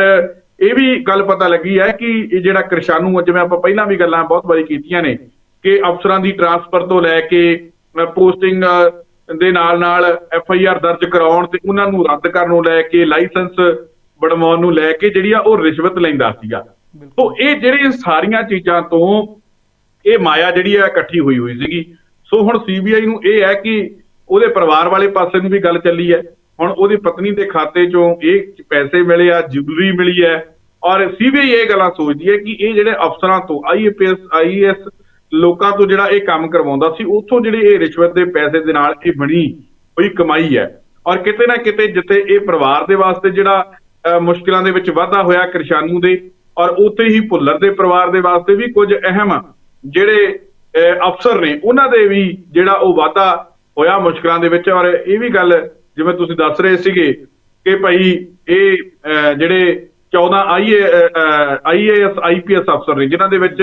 ਇਹ ਵੀ ਗੱਲ ਪਤਾ ਲੱਗੀ ਹੈ ਕਿ ਇਹ ਜਿਹੜਾ ਕਿਰਸ਼ਾਨੂ, ਜਿਵੇਂ ਆਪਾਂ ਪਹਿਲਾਂ ਵੀ ਗੱਲਾਂ ਬਹੁਤ ਵਾਰੀ ਕੀਤੀਆਂ ਨੇ ਕਿ ਅਫਸਰਾਂ ਦੀ ਟਰਾਂਸਫਰ ਤੋਂ ਲੈ ਕੇ ਪੋਸਟਿੰਗ ਦੇ ਨਾਲ ਨਾਲ ਐਫ ਆਈ ਆਰ ਦਰਜ ਕਰਾਉਣ ਤੇ ਉਹਨਾਂ ਨੂੰ ਰੱਦ ਕਰਨ ਨੂੰ ਲੈ ਕੇ ਲਾਇਸੈਂਸ ਬਣਵਾਉਣ ਨੂੰ ਲੈ ਕੇ ਜਿਹੜੀ ਆ ਉਹ ਰਿਸ਼ਵਤ ਲੈਂਦਾ ਸੀਗਾ। ਤੋ ਇਹ ਜਿਹੜੀਆਂ ਸਾਰੀਆਂ ਚੀਜ਼ਾਂ ਤੋਂ ਇਹ ਮਾਇਆ ਜਿਹੜੀ ਆ ਇਕੱਠੀ ਹੋਈ ਹੋਈ ਸੀਗੀ। ਸੋ ਹੁਣ ਸੀਬੀਆਈ ਨੂੰ ਇਹ ਹੈ ਕਿ ਉਹਦੇ ਪਰਿਵਾਰ ਵਾਲੇ ਪਾਸੇ ਨੂੰ ਵੀ ਗੱਲ ਚੱਲੀ ਹੈ। ਹੁਣ ਉਹਦੀ ਪਤਨੀ ਦੇ ਖਾਤੇ ਚੋਂ ਇਹ ਪੈਸੇ ਮਿਲੇ ਆ ਜਿਊਲਰੀ ਮਿਲੀ ਹੈ ਔਰ ਸੀਬੀਆਈ ਇਹ ਗੱਲਾਂ ਸੋਚਦੀ ਹੈ ਕਿ ਇਹ ਜਿਹੜੇ ਅਫਸਰਾਂ ਤੋਂ ਆਈਪੀਐਸ ਆਈਐਸ ਲੋਕਾਂ ਤੋਂ ਜਿਹੜਾ ਇਹ ਕੰਮ ਕਰਵਾਉਂਦਾ ਸੀ ਉੱਥੋਂ ਜਿਹੜੇ ਇਹ ਰਿਸ਼ਵਤ ਦੇ ਪੈਸੇ ਦੇ ਨਾਲ ਇਹ ਬਣੀ ਹੋਈ ਕਮਾਈ ਹੈ। ਔਰ ਕਿਤੇ ਨਾ ਕਿਤੇ ਜਿੱਥੇ ਇਹ ਪਰਿਵਾਰ ਦੇ ਵਾਸਤੇ ਜਿਹੜਾ ਮੁਸ਼ਕਿਲਾਂ ਦੇ ਵਿੱਚ ਵਾਧਾ ਹੋਇਆ ਕਿਰਸ਼ਾਨੂ ਦੇ ਔਰ ਉੱਥੇ ਹੀ ਭੁੱਲਰ ਦੇ ਪਰਿਵਾਰ ਦੇ ਵਾਸਤੇ ਵੀ ਕੁਝ ਅਹਿਮ ਜਿਹੜੇ ਅਹ, ਅਫਸਰ ਨੇ ਉਹਨਾਂ ਦੇ ਵੀ ਜਿਹੜਾ ਉਹ ਵਾਧਾ ਹੋਇਆ ਮੁਸ਼ਕਲਾਂ ਦੇ ਵਿੱਚ। ਔਰ ਇਹ ਵੀ ਗੱਲ ਜਿਵੇਂ ਤੁਸੀਂ ਦੱਸ ਰਹੇ ਸੀਗੇ ਕਿ ਭਾਈ ਇਹ ਅਹ, ਜਿਹੜੇ 14 ਆਈਏ ਆਈਏਐਸ ਆਈਪੀਐਸ ਅਫਸਰ ਨੇ ਜਿਨ੍ਹਾਂ ਦੇ ਵਿੱਚ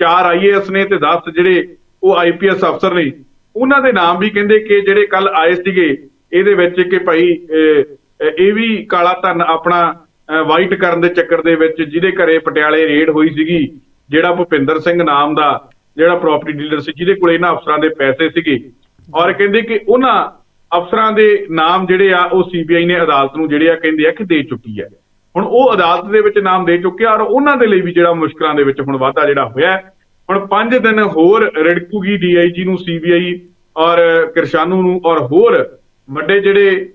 4 ਆਈਏਐਸ ਨੇ ਤੇ 10 ਜਿਹੜੇ ਉਹ ਆਈਪੀਐਸ ਅਫਸਰ ਨੇ ਉਹਨਾਂ ਦੇ ਨਾਮ ਵੀ ਕਹਿੰਦੇ ਕਿ ਜਿਹੜੇ ਕੱਲ ਆਏ ਸੀਗੇ ਇਹਦੇ ਵਿੱਚ ਕਿ ਭਾਈ ਅਹ, ਇਹ ਵੀ ਕਾਲਾ ਧਨ ਆਪਣਾ ਵਾਈਟ ਕਰਨ ਦੇ ਚੱਕਰ ਦੇ ਵਿੱਚ ਜਿਹਦੇ ਘਰੇ ਪਟਿਆਲੇ ਰੇਡ ਹੋਈ ਸੀਗੀ, ਜਿਹੜਾ ਭੁਪਿੰਦਰ ਸਿੰਘ ਨਾਮ ਦਾ ਜਿਹੜਾ ਪ੍ਰਾਪਰਟੀ ਡੀਲਰ ਸੀ, ਜਿਹਦੇ ਕੋਲ ਇਹਨਾਂ ਅਫਸਰਾਂ ਦੇ ਪੈਸੇ ਸੀਗੇ। ਔਰ ਕਹਿੰਦੇ ਕਿ ਉਹਨਾਂ ਅਫਸਰਾਂ ਦੇ ਨਾਮ ਜਿਹੜੇ ਆ, ਉਹ ਸੀਬੀਆਈ ਨੇ ਅਦਾਲਤ ਨੂੰ ਜਿਹੜੇ ਆ, ਕਹਿੰਦੇ ਆ ਕਿ ਦੇ ਚੁੱਕੀ ਹੈ। ਹੁਣ ਉਹ ਅਦਾਲਤ ਦੇ ਵਿੱਚ ਨਾਮ ਦੇ ਚੁੱਕਿਆ ਔਰ ਉਹਨਾਂ ਦੇ ਲਈ ਵੀ ਜਿਹੜਾ ਮੁਸ਼ਕਲਾਂ ਦੇ ਵਿੱਚ ਹੁਣ ਵਾਧਾ ਜਿਹੜਾ ਹੋਇਆ ਹੁਣ 5 ਦਿਨ ਹੋਰ ਰਿੜਕੂਗੀ ਡੀਆਈਜੀ ਨੂੰ ਸੀਬੀਆਈ ਔਰ ਕਿਰਸ਼ਾਨੂ ਨੂੰ ਔਰ ਹੋਰ ਵੱਡੇ ਜਿਹੜੇ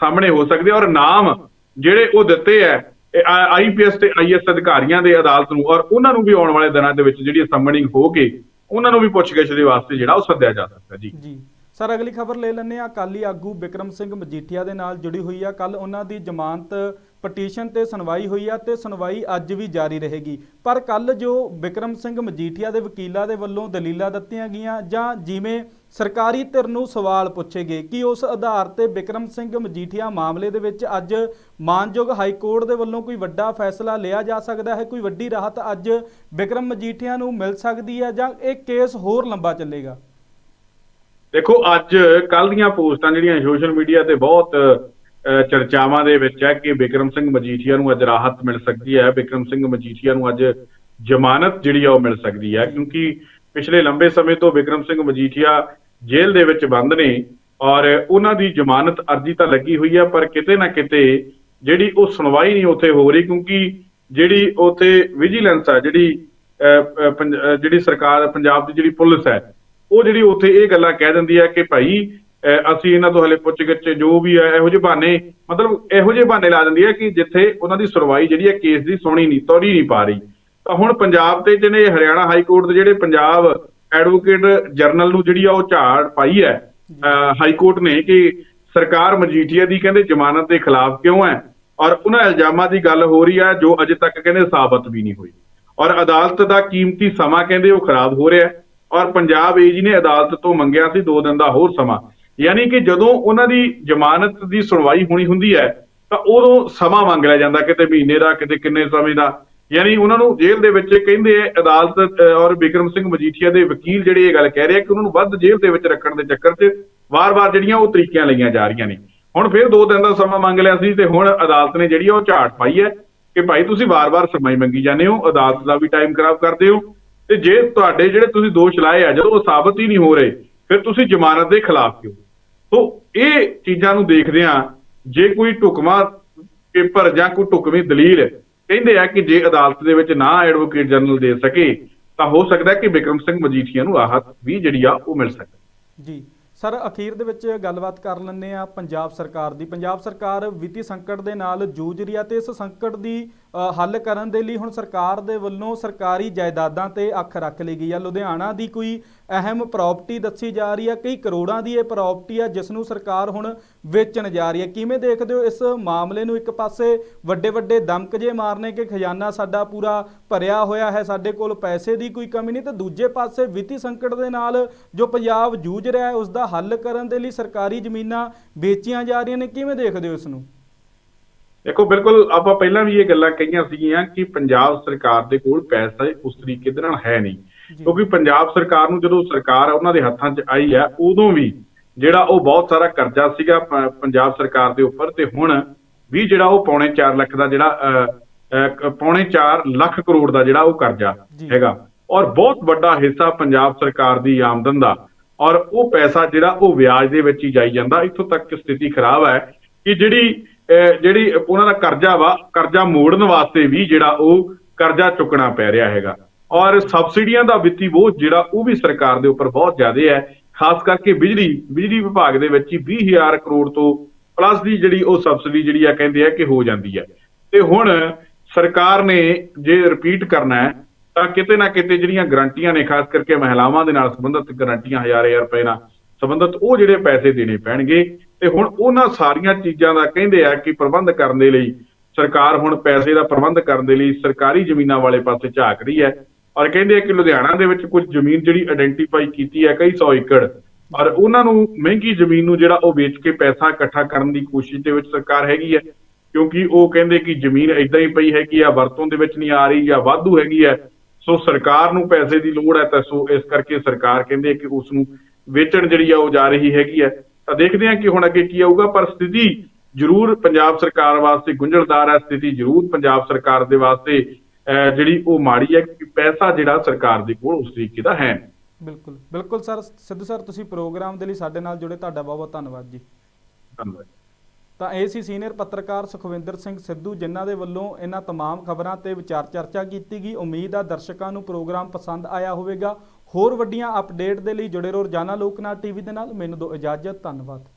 ਸਾਹਮਣੇ ਹੋ ਸਕਦੇ ਔਰ ਨਾਮ ਜਿਹੜੇ ਉਹ ਦਿੱਤੇ ਹੈ ਆਈਪੀਐਸ ਤੇ ਆਈਐਸ ਅਧਿਕਾਰੀਆਂ ਦੇ ਅਦਾਲਤ ਨੂੰ ਔਰ ਉਹਨਾਂ ਨੂੰ ਵੀ ਆਉਣ ਵਾਲੇ ਦਿਨਾਂ ਦੇ ਵਿੱਚ ਜਿਹੜੀ ਸਮਨਿੰਗ ਹੋ ਕੇ ਉਹਨਾਂ ਨੂੰ ਵੀ ਪੁੱਛਗਿੱਛ ਦੇ ਵਾਸਤੇ ਜਿਹੜਾ ਉਹ ਸੱਦਿਆ ਜਾ ਸਕਦਾ ਜੀ। ਜੀ। ਸਰ, ਅਗਲੀ ਖਬਰ ਲੈ ਲੈਂਦੇ ਆ ਅਕਾਲੀ ਆਗੂ ਵਿਕਰਮ ਸਿੰਘ ਮਜੀਠੀਆ ਦੇ ਨਾਲ ਜੁੜੀ ਹੋਈ ਆ। ਕੱਲ ਉਹਨਾਂ ਦੀ ਜ਼ਮਾਨਤ ਪਟੀਸ਼ਨ ਤੇ ਸੁਣਵਾਈ ਹੋਈ ਆ ਤੇ ਸੁਣਵਾਈ ਅੱਜ ਵੀ ਜਾਰੀ ਰਹੇਗੀ। ਪਰ ਕੱਲ ਜੋ ਵਿਕਰਮ ਸਿੰਘ ਮਜੀਠੀਆ ਦੇ ਵਕੀਲਾਂ ਦੇ ਵੱਲੋਂ ਦਲੀਲਾਂ ਦਿੱਤੀਆਂ ਗਈਆਂ ਜਾਂ ਜਿਵੇਂ ਸਰਕਾਰੀ ਧਿਰ ਨੂੰ ਸਵਾਲ ਪੁੱਛੇ ਗਏ, ਕਿ ਉਸ ਆਧਾਰ ਤੇ ਵਿਕਰਮ ਸਿੰਘ ਮਜੀਠੀਆ ਮਾਮਲੇ ਦੇ ਵਿੱਚ ਅੱਜ ਮਾਨਯੋਗ ਹਾਈ ਕੋਰਟ ਦੇ ਵੱਲੋਂ ਕੋਈ ਵੱਡਾ ਫੈਸਲਾ ਲਿਆ ਜਾ ਸਕਦਾ ਹੈ, ਕੋਈ ਵੱਡੀ ਰਾਹਤ ਅੱਜ ਵਿਕਰਮ ਮਜੀਠੀਆ ਨੂੰ ਮਿਲ ਸਕਦੀ ਹੈ ਜਾਂ ਇਹ ਕੇਸ ਹੋਰ ਲੰਬਾ ਚੱਲੇਗਾ? ਦੇਖੋ, ਅੱਜ ਕੱਲ ਦੀਆਂ ਪੋਸਟਾਂ ਜਿਹੜੀਆਂ ਸੋਸ਼ਲ ਮੀਡੀਆ ਤੇ ਬਹੁਤ ਚਰਚਾਵਾਂ ਦੇ ਵਿੱਚ ਹੈ ਕਿ ਵਿਕਰਮ ਸਿੰਘ ਮਜੀਠੀਆ ਨੂੰ ਅੱਜ ਰਾਹਤ ਮਿਲ ਸਕਦੀ ਹੈ। ਵਿਕਰਮ ਸਿੰਘ ਮਜੀਠੀਆ ਨੂੰ ਅੱਜ ਜ਼ਮਾਨਤ ਜਿਹੜੀ ਆ ਉਹ ਮਿਲ ਸਕਦੀ ਹੈ ਕਿਉਂਕਿ ਪਿਛਲੇ ਲੰਬੇ ਸਮੇਂ ਤੋਂ ਵਿਕਰਮ ਸਿੰਘ ਮਜੀਠੀਆ ਜੇਲ੍ਹ ਦੇ ਵਿੱਚ ਬੰਦ ਨੇ ਔਰ ਉਹਨਾਂ ਦੀ ਜ਼ਮਾਨਤ ਅਰਜ਼ੀ ਤਾਂ ਲੱਗੀ ਹੋਈ ਹੈ ਪਰ ਕਿਤੇ ਨਾ ਕਿਤੇ ਜਿਹੜੀ ਉਹ ਸੁਣਵਾਈ ਨਹੀਂ ਉੱਥੇ ਹੋ ਰਹੀ ਕਿਉਂਕਿ ਜਿਹੜੀ ਉੱਥੇ ਵਿਜੀਲੈਂਸ ਹੈ ਜਿਹੜੀ ਅਹ, ਪੰਜ- ਜਿਹੜੀ ਸਰਕਾਰ ਪੰਜਾਬ ਦੀ ਜਿਹੜੀ ਪੁਲਿਸ ਹੈ ਉਹ ਜਿਹੜੀ ਉੱਥੇ ਇਹ ਗੱਲਾਂ ਕਹਿ ਦਿੰਦੀ ਹੈ ਕਿ ਭਾਈ ਅਸੀਂ ਇਹਨਾਂ ਤੋਂ ਹਲੇ ਪੁੱਛਗਿੱਛ ਜੋ ਵੀ ਹੈ ਇਹੋ ਜਿਹੇ ਬਹਾਨੇ, ਮਤਲਬ ਇਹੋ ਜਿਹੇ ਬਹਾਨੇ ਲਾ ਦਿੰਦੀ ਹੈ ਕਿ ਜਿੱਥੇ ਉਹਨਾਂ ਦੀ ਸੁਣਵਾਈ ਜਿਹੜੀ ਹੈ ਕੇਸ ਦੀ ਸੁਣੀ ਨਹੀਂ ਤੋਰੀ ਨਹੀਂ ਪਾ ਰਹੀ। ਤਾਂ ਹੁਣ ਪੰਜਾਬ ਤੇ ਜਿਹਨੇ ਹਰਿਆਣਾ ਹਾਈ ਕੋਰਟ ਦੇ ਜਿਹੜੇ ਪੰਜਾਬ ਐਡਵੋਕੇਟ ਜਰਨਲ ਨੂੰ ਜਿਹੜੀ ਆ ਉਹ ਝਾੜ ਪਾਈ ਹੈ, ਅਹ ਹਾਈ ਕੋਰਟ ਨੇ ਕਿ ਸਰਕਾਰ ਮਜੀਠੀਆ ਦੀ ਕਹਿੰਦੇ ਜ਼ਮਾਨਤ ਦੇ ਖਿਲਾਫ ਕਿਉਂ ਹੈ? ਔਰ ਉਹਨਾਂ ਇਲਜ਼ਾਮਾਂ ਦੀ ਗੱਲ ਹੋ ਰਹੀ ਹੈ ਜੋ ਅਜੇ ਤੱਕ ਕਹਿੰਦੇ ਸਾਬਤ ਵੀ ਨਹੀਂ ਹੋਈ। ਔਰ ਅਦਾਲਤ ਦਾ ਕੀਮਤੀ ਸਮਾਂ ਕਹਿੰਦੇ ਉਹ ਖਰਾਬ ਹੋ ਰਿਹਾ ਔਰ ਪੰਜਾਬ ਏਜੀ ਨੇ ਅਦਾਲਤ ਤੋਂ ਮੰਗਿਆ ਸੀ 2 ਦਿਨ ਦਾ ਹੋਰ ਸਮਾਂ। ਯਾਨੀ ਕਿ ਜਦੋਂ ਉਹਨਾਂ ਦੀ ਜ਼ਮਾਨਤ ਦੀ ਸੁਣਵਾਈ ਹੋਣੀ ਹੁੰਦੀ ਹੈ, ਤਾਂ ਉਦੋਂ ਸਮਾਂ ਮੰਗ ਲਿਆ ਜਾਂਦਾ, ਕਿਤੇ ਮਹੀਨੇ ਦਾ, ਕਿਤੇ ਕਿੰਨੇ ਸਮੇਂ ਦਾ। ਯਾਨੀ ਉਹਨਾਂ ਨੂੰ ਜੇਲ੍ਹ ਦੇ ਵਿੱਚ ਕਹਿੰਦੇ ਆ, ਅਦਾਲਤ ਔਰ ਬਿਕਰਮ ਸਿੰਘ ਮਜੀਠੀਆ ਦੇ ਵਕੀਲ ਜਿਹੜੇ ਇਹ ਗੱਲ ਕਹਿ ਰਹੇ ਆ ਕਿ ਉਹਨਾਂ ਨੂੰ ਵੱਧ ਜੇਲ੍ਹ ਦੇ ਵਿੱਚ ਰੱਖਣ ਦੇ ਚੱਕਰ 'ਚ ਵਾਰ-ਵਾਰ ਜਿਹੜੀਆਂ ਉਹ ਤਰੀਕੀਆਂ ਲਈਆਂ ਜਾ ਰਹੀਆਂ ਨੇ। ਹੁਣ ਫਿਰ 2 ਦਿਨ ਦਾ ਸਮਾਂ ਮੰਗ ਲਿਆ ਸੀ ਤੇ ਹੁਣ ਅਦਾਲਤ ਨੇ ਜਿਹੜੀ ਆ ਉਹ ਝਾੜ ਪਾਈ ਹੈ ਕਿ ਭਾਈ ਤੁਸੀਂ ਵਾਰ-ਵਾਰ ਸਮਾਂ ਹੀ ਮੰਗੀ ਜਾਂਦੇ ਹੋ, ਅਦਾਲਤ ਦਾ ਵੀ ਟਾਈਮ ਖਰਾਬ ਕਰਦੇ ਹੋ। ਤੇ ਜੇ ਤੁਹਾਡੇ ਜਿਹੜੇ ਤੁਸੀਂ ਦੋਸ਼ ਲਾਏ ਆ, ਜਦੋਂ ਉਹ ਸਾਬਤ ਹੀ ਨਹੀਂ ਹੋ ਰਹੇ, ਫਿਰ ਤੁਸੀਂ ਜ਼ਮਾਨਤ ਦੇ ਖਿਲਾਫ ਕਿਉਂ? ਸੋ ਇਹ ਚੀਜ਼ਾਂ ਨੂੰ ਦੇਖਦੇ ਜੇ ਕੋਈ ਢੁਕਵਾਂ ਪੇਪਰ ਜਾਂ ਕੋਈ ਢੁਕਵੀਂ ਦਲੀਲ ਕਹਿੰਦੇ ਆ ਕਿ ਜੇ ਅਦਾਲਤ ਦੇ ਵਿੱਚ ਨਾ ਐਡਵੋਕੇਟ ਜਨਰਲ ਦੇ ਸਕੇ, ਤਾਂ ਹੋ ਸਕਦਾ ਕਿ ਬਿਕਰਮ ਸਿੰਘ ਮਜੀਠੀਆ ਨੂੰ ਰਾਹਤ ਵੀ ਜਿਹੜੀ ਆ ਉਹ ਮਿਲ ਸਕੇ। ਜੀ, ਸਰ ਅਖੀਰ ਦੇ ਵਿੱਚ ਗੱਲਬਾਤ ਕਰ ਲੈਂਦੇ ਆ ਪੰਜਾਬ ਸਰਕਾਰ ਦੀ। ਪੰਜਾਬ ਸਰਕਾਰ ਵਿੱਤੀ ਸੰਕਟ ਦੇ ਨਾਲ ਜੂਝ ਰਹੀ ਆ ਤੇ ਇਸ ਸੰਕਟ ਦੀ ਹੱਲ ਕਰਨ ਦੇ ਲਈ ਹੁਣ ਸਰਕਾਰ ਦੇ ਵੱਲੋਂ ਸਰਕਾਰੀ ਜਾਇਦਾਦਾਂ ਤੇ ਅੱਖ ਰੱਖ ਲਈ ਗਈ ਆ। ਲੁਧਿਆਣਾ ਦੀ ਕੋਈ ਅਹਿਮ ਪ੍ਰਾਪਰਟੀ ਦੱਸੀ ਜਾ ਰਹੀ ਆ, ਕਈ ਕਰੋੜਾਂ ਦੀ ਇਹ ਪ੍ਰਾਪਰਟੀ ਆ, ਜਿਸ ਨੂੰ ਸਰਕਾਰ ਹੁਣ ਵੇਚਣ ਜਾ ਰਹੀ ਹੈ ਕਿਵੇਂ ਦੇਖਦੇ ਹੋ ਇਸ ਮਾਮਲੇ ਨੂੰ? ਇੱਕ ਪਾਸੇ ਵੱਡੇ ਵੱਡੇ ਦਮਕ ਜੇ ਮਾਰਨੇ ਕਿ ਖਜ਼ਾਨਾ ਸਾਡਾ ਪੂਰਾ ਭਰਿਆ ਹੋਇਆ ਹੈ, ਸਾਡੇ ਕੋਲ ਪੈਸੇ ਦੀ ਕੋਈ ਕਮੀ ਨਹੀਂ, ਤੇ ਦੂਜੇ ਪਾਸੇ ਵਿੱਤੀ ਸੰਕਟ ਦੇ ਨਾਲ ਜੋ ਪੰਜਾਬ ਜੂਝ ਰਿਹਾ ਹੈ ਉਸ ਦਾ ਹੱਲ ਕਰਨ ਦੇ ਲਈ ਸਰਕਾਰੀ ਜ਼ਮੀਨਾਂ ਵੇਚੀਆਂ ਜਾ ਰਹੀਆਂ ਨੇ। ਕਿਵੇਂ ਦੇਖਦੇ ਹੋ ਇਸ ਨੂੰ? ਦੇਖੋ ਬਿਲਕੁਲ ਆਪਾਂ ਪਹਿਲਾਂ ਵੀ ਇਹ ਗੱਲਾਂ ਕਹੀਆਂ ਸੀਗੀਆਂ ਕਿ ਪੰਜਾਬ ਸਰਕਾਰ ਦੇ ਕੋਲ ਪੈਸਾ ਉਸ ਤਰੀਕੇ ਦੇ ਨਾਲ ਹੈ ਨਹੀਂ। ਕਿਉਂਕਿ ਪੰਜਾਬ ਸਰਕਾਰ ਨੂੰ ਜਦੋਂ ਸਰਕਾਰ ਉਹਨਾਂ ਦੇ ਹੱਥਾਂ 'ਚ ਆਈ ਹੈ ਉਦੋਂ ਵੀ ਜਿਹੜਾ ਉਹ ਬਹੁਤ ਸਾਰਾ ਕਰਜ਼ਾ ਸੀਗਾ ਪੰਜਾਬ ਸਰਕਾਰ ਦੇ ਉੱਪਰ ਤੇ ਹੁਣ ਵੀ ਜਿਹੜਾ ਉਹ ਪੌਣੇ 4 ਲੱਖ ਦਾ ਜਿਹੜਾ ਪੌਣੇ 4 ਲੱਖ ਕਰੋੜ ਦਾ ਜਿਹੜਾ ਉਹ ਕਰਜ਼ਾ। ਹੈਗਾ ਔਰ ਬਹੁਤ ਵੱਡਾ ਹਿੱਸਾ ਪੰਜਾਬ ਸਰਕਾਰ ਦੀ ਆਮਦਨ ਦਾ ਔਰ ਉਹ ਪੈਸਾ ਜਿਹੜਾ ਉਹ ਵਿਆਜ ਦੇ ਵਿੱਚ ਹੀ ਜਾਈ ਜਾਂਦਾ ਇੱਥੋਂ ਤੱਕ ਸਥਿਤੀ ਖਰਾਬ ਹੈ ਕਿ ਜਿਹੜੀ ਜਿਹੜੀ ਉਹਨਾਂ ਦਾ ਕਰਜ਼ਾ ਵਾ, ਕਰਜ਼ਾ ਮੋੜਨ ਵਾਸਤੇ ਵੀ ਜਿਹੜਾ ਉਹ ਕਰਜ਼ਾ ਚੁੱਕਣਾ ਪੈ ਰਿਹਾ ਹੈਗਾ। ਔਰ ਸਬਸਿਡੀਆਂ ਦਾ ਵਿੱਤੀ ਬੋਝ ਜਿਹੜਾ ਉਹ ਵੀ ਸਰਕਾਰ ਦੇ ਉੱਪਰ ਬਹੁਤ ਜ਼ਿਆਦਾ ਹੈ। ਖਾਸ ਕਰਕੇ ਬਿਜਲੀ ਬਿਜਲੀ ਵਿਭਾਗ ਦੇ ਵਿੱਚ ਹੀ 20000 ਕਰੋੜ ਤੋਂ ਪਲੱਸ ਦੀ ਜਿਹੜੀ ਉਹ ਸਬਸਿਡੀ ਜਿਹੜੀ ਆ ਕਹਿੰਦੇ ਆ ਕਿ ਹੋ ਜਾਂਦੀ ਹੈ ਤੇ ਹੁਣ ਸਰਕਾਰ ਨੇ ਜੇ ਰਿਪੀਟ ਕਰਨਾ ਹੈ, ਤਾਂ ਕਿਤੇ ਨਾ ਕਿਤੇ ਜਿਹੜੀਆਂ ਗਰੰਟੀਆਂ ਨੇ, ਖਾਸ ਕਰਕੇ ਮਹਿਲਾਵਾਂ ਦੇ ਨਾਲ ਸੰਬੰਧਿਤ ਗਰੰਟੀਆਂ ਹਜ਼ਾਰ ਹਜ਼ਾਰ ਰੁਪਏ ਨਾਲ ਸੰਬੰਧਿਤ ਉਹ ਜਿਹੜੇ ਪੈਸੇ ਦੇਣੇ ਪੈਣਗੇ ਤੇ ਹੁਣ ਉਹਨਾਂ ਸਾਰੀਆਂ ਚੀਜ਼ਾਂ ਦਾ ਕਹਿੰਦੇ ਆ ਕਿ ਪ੍ਰਬੰਧ ਕਰਨ ਦੇ ਲਈ ਸਰਕਾਰ ਹੁਣ ਪੈਸੇ ਦਾ ਪ੍ਰਬੰਧ ਕਰਨ ਦੇ ਲਈ ਸਰਕਾਰੀ ਜ਼ਮੀਨਾਂ ਵਾਲੇ ਪਾਸੇ ਝਾਕ ਰਹੀ ਹੈ ਔਰ ਕਹਿੰਦੇ ਆ ਕਿ ਲੁਧਿਆਣਾ ਦੇ ਵਿੱਚ ਕੁਝ ਜ਼ਮੀਨ ਜਿਹੜੀ ਆਇਡੈਂਟੀਫਾਈ ਕੀਤੀ ਹੈ ਕਈ ਸੌ ਏਕੜ, ਔਰ ਉਹਨਾਂ ਨੂੰ ਮਹਿੰਗੀ ਜ਼ਮੀਨ ਨੂੰ ਜਿਹੜਾ ਉਹ ਵੇਚ ਕੇ ਪੈਸਾ ਇਕੱਠਾ ਕਰਨ ਦੀ ਕੋਸ਼ਿਸ਼ ਦੇ ਵਿੱਚ ਸਰਕਾਰ ਹੈਗੀ ਹੈ, ਕਿਉਂਕਿ ਉਹ ਕਹਿੰਦੇ ਕਿ ਜ਼ਮੀਨ ਇਦਾਂ ਹੀ ਪਈ ਹੈਗੀ ਆ, ਵਰਤੋਂ ਦੇ ਵਿੱਚ ਨਹੀਂ ਆ ਰਹੀ ਜਾਂ ਵਾਧੂ ਹੈਗੀ ਹੈ, ਸੋ ਸਰਕਾਰ ਨੂੰ ਪੈਸੇ ਦੀ ਲੋੜ ਹੈ ਤਾਂ ਸੋ ਇਸ ਕਰਕੇ ਸਰਕਾਰ ਕਹਿੰਦੇ ਕਿ ਉਸ ਨੂੰ ਵੇਚਣ ਜਿਹੜੀ ਆ ਉਹ ਜਾ ਰਹੀ ਹੈਗੀ ਹੈ ਤਾਂ ਦੇਖਦੇ ਹਾਂ ਕਿ ਹੁਣ ਅੱਗੇ ਕੀ ਆਊਗਾ ਪਰ ਸਥਿਤੀ ਜ਼ਰੂਰ ਪੰਜਾਬ ਸਰਕਾਰ ਵਾਸਤੇ ਗੁੰਝਲਦਾਰ ਹੈ ਸਥਿਤੀ ਜ਼ਰੂਰ ਪੰਜਾਬ ਸਰਕਾਰ ਦੇ ਵਾਸਤੇ ਅਹ, ਜਿਹੜੀ ਉਹ ਮਾੜੀ ਹੈ ਕਿ ਪੈਸਾ ਜਿਹੜਾ ਸਰਕਾਰ ਦੇ ਕੋਲ ਉਸ ਤਰੀਕੇ ਦਾ ਹੈ ਨਹੀਂ। ਬਿਲਕੁਲ ਬਿਲਕੁਲ ਸਰ ਸਿੱਧੂ ਸਰ ਤੁਸੀਂ ਪ੍ਰੋਗਰਾਮ ਦੇ ਲਈ ਸਾਡੇ ਨਾਲ ਜੁੜੇ ਤੁਹਾਡਾ ਬਹੁਤ ਬਹੁਤ ਧੰਨਵਾਦ ਜੀ ਧੰਨਵਾਦ ਤਾਂ ਇਹ ਸੀ ਸੀਨੀਅਰ ਪੱਤਰਕਾਰ ਸੁਖਵਿੰਦਰ ਸਿੰਘ ਸਿੱਧੂ ਜਿਨ੍ਹਾਂ ਦੇ ਵੱਲੋਂ ਇਹਨਾਂ तमाम ਖਬਰਾਂ ਤੇ ਵਿਚਾਰ ਚਰਚਾ ਕੀਤੀ ਗਈ ਉਮੀਦ ਆ ਦਰਸ਼ਕਾਂ ਨੂੰ ਪ੍ਰੋਗਰਾਮ ਪਸੰਦ ਆਇਆ ਹੋਵੇਗਾ ਹੋਰ ਵੱਡੀਆਂ ਅਪਡੇਟ ਦੇ ਲਈ ਜੁੜੇ ਰਹੋ ਰੋਜ਼ਾਨਾ ਲੋਕਨਾਥ ਟੀਵੀ ਦੇ ਨਾਲ। ਮੈਨੂੰ ਦਿਓ ਇਜਾਜ਼ਤ, ਧੰਨਵਾਦ।